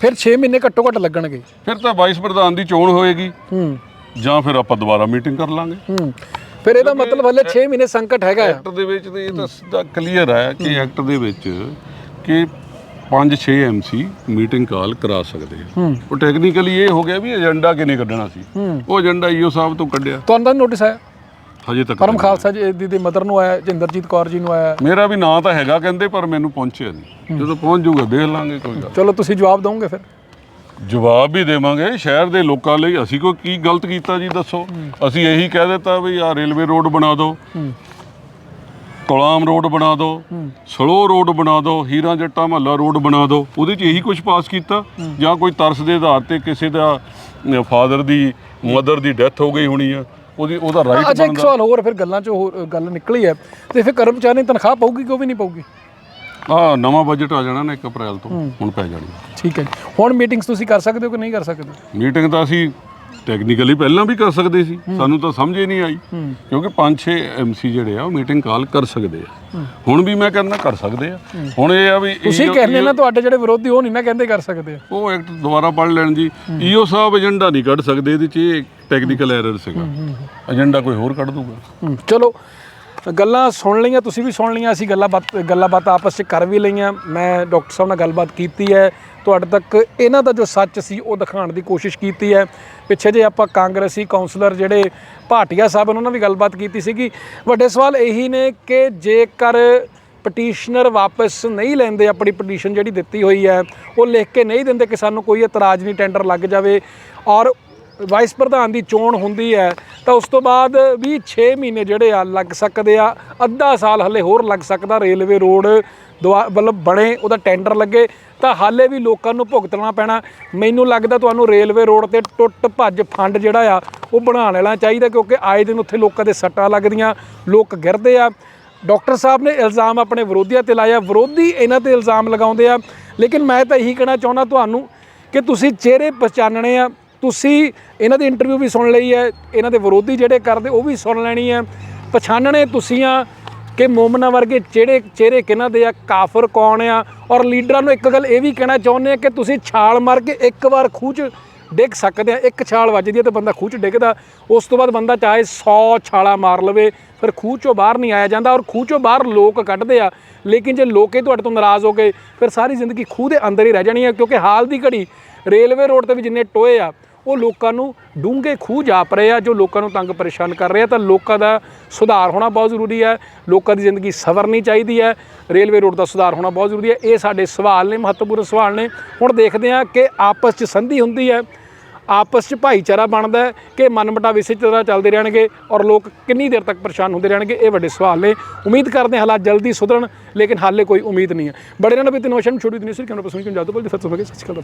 ਫਿਰ 6 ਮਹੀਨੇ ਘੱਟੋ ਘੱਟ ਲੱਗਣਗੇ। ਫਿਰ ਤਾਂ ਵਾਈਸ ਪ੍ਰਧਾਨ ਦੀ ਚੋਣ ਹੋਏਗੀ। ਹੂੰ। ਜਾਂ ਫਿਰ ਆਪਾਂ ਦੁਬਾਰਾ ਮੀਟਿੰਗ ਕਰ ਲਾਂਗੇ। ਹੂੰ। ਫਿਰ ਇਹਦਾ ਮਤਲਬ ਹਲੇ 6 ਮਹੀਨੇ ਸੰਕਟ ਹੈਗਾ ਐਕਟ ਦੇ ਵਿੱਚ ਤੇ ਇਹ ਤਾਂ ਸਿੱਧਾ ਕਲੀਅਰ ਹੈ ਕਿ ਐਕਟ ਦੇ ਵਿੱਚ ਕਿ 5-6 ਐਮਸੀ ਮੀਟਿੰਗ ਕਾਲ ਕਰਾ ਸਕਦੇ ਆ। ਉਹ ਟੈਕਨੀਕਲੀ ਇਹ ਹੋ ਗਿਆ ਵੀ ਏਜੰਡਾ ਕਿਨੇ ਕੱਢਣਾ ਸੀ। ਉਹ ਏਜੰਡਾ ਈਓ ਸਾਹਿਬ ਤੋਂ ਕੱਢਿਆ। ਤੁਹਾਨੂੰ ਤਾਂ ਨੋਟਿਸ ਆਇਆ? ਹਜੇ ਤੱਕ ਪਰਮ ਖਾਲਸਾ ਜੀ ਦੀ ਮਦਰ ਨੂੰ ਆਇਆ ਜਿੰਦਰਜੀਤ ਕੌਰ ਜੀ ਨੂੰ ਆਇਆ। ਮੇਰਾ ਵੀ ਨਾਂ ਤਾਂ ਹੈਗਾ ਕਹਿੰਦੇ ਪਰ ਮੈਨੂੰ ਪਹੁੰਚਿਆ ਨਹੀਂ ਜਦੋਂ ਪਹੁੰਚ ਜਾਊਗਾ ਦੇਖ ਲਾਂਗੇ ਕੋਈ ਗੱਲ ਚਲੋ ਤੁਸੀਂ ਜਵਾਬ ਦਿਓਗੇ ਫਿਰ। ਜਵਾਬ ਵੀ ਦੇਵਾਂਗੇ। ਸ਼ਹਿਰ ਦੇ ਲੋਕਾਂ ਲਈ ਅਸੀਂ ਕੋਈ ਕੀ ਗਲਤ ਕੀਤਾ ਜੀ ਦੱਸੋ। ਅਸੀਂ ਇਹੀ ਕਹਿ ਦਿੱਤਾ ਵੀ ਆ ਰੇਲਵੇ ਰੋਡ ਬਣਾ ਦਿਓ। ਕੁਲਾਮ ਰੋਡ ਬਣਾ ਦਿਓ ਸਲੋ ਰੋਡ ਬਣਾ ਦਿਓ ਹੀਰਾ ਜੱਟਾ ਮਹੱਲਾ ਰੋਡ ਬਣਾ ਦਿਓ ਉਹਦੇ 'ਚ ਇਹੀ ਕੁਝ ਪਾਸ ਕੀਤਾ? ਜਾਂ ਕੋਈ ਤਰਸ ਦੇ ਆਧਾਰ ਤੇ ਕਿਸੇ ਦਾ ਫਾਦਰ ਦੀ ਮਦਰ ਦੀ ਡੈਥ ਹੋ ਗਈ ਹੋਣੀ ਆ? ਉਹਦੀ ਉਹਦਾ ਰਾਈਟ ਅੱਛਾ ਇੱਕ ਸਵਾਲ ਹੋਰ ਫਿਰ ਗੱਲਾਂ 'ਚ ਹੋਰ ਗੱਲ ਨਿਕਲੀ ਹੈ ਤੇ ਫਿਰ ਕਰਮਚਾਰੀ ਤਨਖਾਹ ਪਾਊਗੀ ਕਿ ਉਹ ਵੀ ਨਹੀਂ ਪਾਊਗੀ? ਆ ਨਵਾਂ ਬਜਟ ਆ ਜਾਣਾ ਨਾ 1 ਅਪ੍ਰੈਲ ਤੋਂ। ਹੁਣ ਪੈ ਜਾਣੀ ਠੀਕ ਹੈ ਹੁਣ ਮੀਟਿੰਗਸ ਤੁਸੀਂ ਕਰ ਸਕਦੇ ਹੋ ਕਿ ਨਹੀਂ ਕਰ ਸਕਦੇ? ਮੀਟਿੰਗ ਤਾਂ ਅਸੀਂ ਟੈਕਨੀਕਲੀ ਪਹਿਲਾਂ ਵੀ ਕਰ ਸਕਦੇ ਸੀ। ਸਾਨੂੰ ਤਾਂ ਸਮਝ ਹੀ ਨਹੀਂ ਆਈ। ਕਿਉਂਕਿ 5-6 ਐਮਸੀ ਜਿਹੜੇ ਆ ਉਹ ਮੀਟਿੰਗ ਕਾਲ ਕਰ ਸਕਦੇ ਆ। ਹੁਣ ਵੀ ਮੈਂ ਕਹਿੰਦਾ ਕਰ ਸਕਦੇ ਆ। ਹੁਣ ਇਹ ਆ ਵੀ ਤੁਸੀਂ ਕਹਿੰਦੇ ਨਾ ਤੁਹਾਡੇ ਜਿਹੜੇ ਵਿਰੋਧੀ ਉਹ ਨਹੀਂ ਨਾ ਕਹਿੰਦੇ ਕਰ ਸਕਦੇ ਉਹ ਐਕਟ ਦੁਬਾਰਾ ਪੜ੍ਹ ਲੈਣ ਜੀ। ਈਓ ਸਾਹਿਬ ਏਜੰਡਾ ਨਹੀਂ ਕੱਢ ਸਕਦੇ ਇਹਦੇ 'ਚ ਇਹ ਟੈਕਨੀਕਲ ਐਰਰ ਸੀਗਾ। ਏਜੰਡਾ ਕੋਈ ਹੋਰ ਕੱਢ ਦੂਗਾ। ਚਲੋ। ਗੱਲਾਂ ਸੁਣ ਲਈਆਂ, ਤੁਸੀਂ ਵੀ ਸੁਣ ਲਈਆਂ, ਅਸੀਂ ਗੱਲਾਂ ਬਾਤ ਗੱਲਾਂ ਬਾਤਾਂ ਆਪਸ ਵਿੱਚ ਕਰ ਵੀ ਲਈਆਂ। ਮੈਂ ਡਾਕਟਰ ਸਾਹਿਬ ਨਾਲ ਗੱਲਬਾਤ ਕੀਤੀ ਹੈ। ਤੁਹਾਡੇ ਤੱਕ ਇਹਨਾਂ ਦਾ ਜੋ ਸੱਚ ਸੀ, ਉਹ ਦਿਖਾਉਣ ਦੀ ਕੋਸ਼ਿਸ਼ ਕੀਤੀ ਹੈ। ਪਿੱਛੇ ਜੇ ਆਪਾਂ ਕਾਂਗਰਸੀ ਕਾਉਂਸਲਰ ਜਿਹੜੇ ਭਾਟੀਆ ਸਾਹਿਬ ਉਹਨਾਂ ਨਾਲ ਵੀ ਗੱਲਬਾਤ ਕੀਤੀ ਸੀਗੀ। ਵੱਡੇ ਸਵਾਲ ਇਹੀ ਨੇ ਕਿ ਜੇਕਰ ਪਟੀਸ਼ਨਰ ਵਾਪਸ ਨਹੀਂ ਲੈਂਦੇ, ਆਪਣੀ ਪਟੀਸ਼ਨ ਜਿਹੜੀ ਦਿੱਤੀ ਹੋਈ ਹੈ, ਉਹ ਲਿਖ ਕੇ ਨਹੀਂ ਦਿੰਦੇ ਕਿ ਸਾਨੂੰ ਕੋਈ ਇਤਰਾਜ਼ ਨਹੀਂ, ਟੈਂਡਰ ਲੱਗ ਜਾਵੇ। ਔਰ ਵਾਈਸ ਪ੍ਰਧਾਨ ਦੀ ਚੋਣ ਹੁੰਦੀ ਹੈ, ਤਾਂ ਉਸ ਤੋਂ ਬਾਅਦ ਵੀ 6 ਮਹੀਨੇ ਜਿਹੜੇ ਆ ਲੱਗ ਸਕਦੇ ਆ। ਅੱਧਾ ਸਾਲ ਹੱਲੇ ਹੋਰ ਲੱਗ ਸਕਦਾ ਰੇਲਵੇ ਰੋਡ ਦੁਆ- ਮਤਲਬ ਬਣੇ, ਉਹਦਾ ਟੈਂਡਰ ਲੱਗੇ। ਤਾਂ ਹਾਲੇ ਵੀ ਲੋਕਾਂ ਨੂੰ ਭੁਗਤਣਾ ਪੈਣਾ। ਮੈਨੂੰ ਲੱਗਦਾ ਤੁਹਾਨੂੰ ਰੇਲਵੇ ਰੋਡ ਤੇ ਟੁੱਟ ਭੱਜ ਫੰਡ ਜਿਹੜਾ ਆ, ਉਹ ਬਣਾ ਲੈਣਾ ਚਾਹੀਦਾ, ਕਿਉਂਕਿ ਆਏ ਦਿਨ ਉੱਥੇ ਲੋਕਾਂ ਦੇ ਸੱਟਾਂ ਲੱਗਦੀਆਂ, ਲੋਕ ਗਿਰਦੇ ਆ। ਡਾਕਟਰ ਸਾਹਿਬ ਨੇ ਇਲਜ਼ਾਮ ਆਪਣੇ ਵਿਰੋਧੀਆਂ ਤੇ ਲਾਇਆ। ਵਿਰੋਧੀ ਇਹਨਾਂ ਤੇ ਇਲਜ਼ਾਮ ਲਗਾਉਂਦੇ ਆ। ਲੇਕਿਨ ਮੈਂ ਤਾਂ ਇਹੀ ਕਹਿਣਾ ਚਾਹੁੰਦਾ ਤੁਹਾਨੂੰ ਕਿ ਤੁਸੀਂ ਚਿਹਰੇ ਪਛਾਣਨੇ ਆ। ਤੁਸੀਂ ਇਹਨਾਂ ਦੀ ਇੰਟਰਵਿਊ ਵੀ ਸੁਣ ਲਈ ਹੈ, ਇਹਨਾਂ ਦੇ ਵਿਰੋਧੀ ਜਿਹੜੇ ਕਰਦੇ ਉਹ ਵੀ ਸੁਣ ਲੈਣੀ ਹੈ। ਪਛਾਣਨੇ ਤੁਸੀਂ ਆ ਕਿ ਮੋਮਨਾ ਵਰਗੇ ਜਿਹੜੇ ਚਿਹਰੇ ਕਿਹਨਾਂ ਦੇ ਆ, ਕਾਫਰ ਕੌਣ ਆ? ਔਰ ਲੀਡਰਾਂ ਨੂੰ ਇੱਕ ਗੱਲ ਇਹ ਵੀ ਕਹਿਣਾ ਚਾਹੁੰਦੇ ਆ ਕਿ ਤੁਸੀਂ ਛਾਲ ਮਾਰ ਕੇ ਇੱਕ ਵਾਰ ਖੂਹ 'ਚ ਡਿੱਗ ਸਕਦੇ ਆ। ਇੱਕ ਛਾਲ ਵੱਜਦੀ ਹੈ ਤੇ ਬੰਦਾ ਖੂਹ 'ਚ ਡਿੱਗਦਾ। ਉਸ ਤੋਂ ਬਾਅਦ ਬੰਦਾ ਚਾਹੇ 100 ਛਾਲਾਂ ਮਾਰ ਲਵੇ, ਫਿਰ ਖੂਹ 'ਚੋਂ ਬਾਹਰ ਨਹੀਂ ਆਇਆ ਜਾਂਦਾ ਔਰ ਖੂਹ 'ਚੋਂ ਬਾਹਰ ਲੋਕ ਕੱਢਦੇ ਆ। ਲੇਕਿਨ ਜੇ ਲੋਕੇ ਤੁਹਾਡੇ ਤੋਂ ਨਾਰਾਜ਼ ਹੋ ਗਏ, ਫਿਰ ਸਾਰੀ ਜ਼ਿੰਦਗੀ ਖੂਹ ਦੇ ਅੰਦਰ ਹੀ ਰਹਿ ਜਾਣੀ ਹੈ। ਕਿਉਂਕਿ ਹਾਲ ਦੀ ਘੜੀ ਰੇਲਵੇ ਰੋਡ ਤੇ ਵੀ ਜਿੰਨੇ ਟੋਏ ਆ ਉਹ ਲੋਕਾਂ ਨੂੰ ਡੂੰਘੇ ਖੂਹ ਜਾਪ ਰਹੇ ਆ, ਜੋ ਲੋਕਾਂ ਨੂੰ ਤੰਗ ਪਰੇਸ਼ਾਨ ਕਰ ਰਹੇ ਆ। ਤਾਂ ਲੋਕਾਂ ਦਾ ਸੁਧਾਰ ਹੋਣਾ ਬਹੁਤ ਜ਼ਰੂਰੀ ਹੈ। ਲੋਕਾਂ ਦੀ ਜ਼ਿੰਦਗੀ ਸਵਰਨੀ ਚਾਹੀਦੀ ਹੈ। ਰੇਲਵੇ ਰੋਡ ਦਾ ਸੁਧਾਰ ਹੋਣਾ ਬਹੁਤ ਜ਼ਰੂਰੀ ਹੈ। ਇਹ ਸਾਡੇ ਸਵਾਲ ਨੇ, ਮਹੱਤਵਪੂਰਨ ਸਵਾਲ ਨੇ। ਹੁਣ ਦੇਖਦੇ ਹਾਂ ਕਿ ਆਪਸ 'ਚ ਸੰਧੀ ਹੁੰਦੀ ਹੈ। ਆਪਸ 'ਚ ਭਾਈਚਾਰਾ ਬਣਦਾ ਹੈ ਕਿ ਮਨਮਟਾਵ ਇਸੇ ਤਰ੍ਹਾਂ ਚੱਲਦੇ ਰਹਿਣਗੇ ਔਰ ਲੋਕ ਕਿੰਨੀ ਦੇਰ ਤੱਕ ਪਰੇਸ਼ਾਨ ਹੁੰਦੇ ਰਹਿਣਗੇ, ਇਹ ਵੱਡੇ ਸਵਾਲ ਨੇ। ਉਮੀਦ ਕਰਦੇ ਹਾਂ ਹਾਲਾਤ ਜਲਦੀ ਸੁਧਰਨ, ਲੇਕਿਨ ਹਾਲੇ ਕੋਈ ਉਮੀਦ ਨਹੀਂ ਹੈ। ਬੜੇ ਨਾਲ ਵੀ ਤਿੰਨ ਵਸ਼ਨ ਛੋਟੀ ਦਿਨੀ ਸਿਰ ਕਿਉਂ ਪਸੰਦ ਕਿਉਂ ਜਾਦੂ ਬੋਲਦੇ ਫਿਰ ਸੁਣੋਗੇ ਸੱਚ ਗੱਲ ਦਾ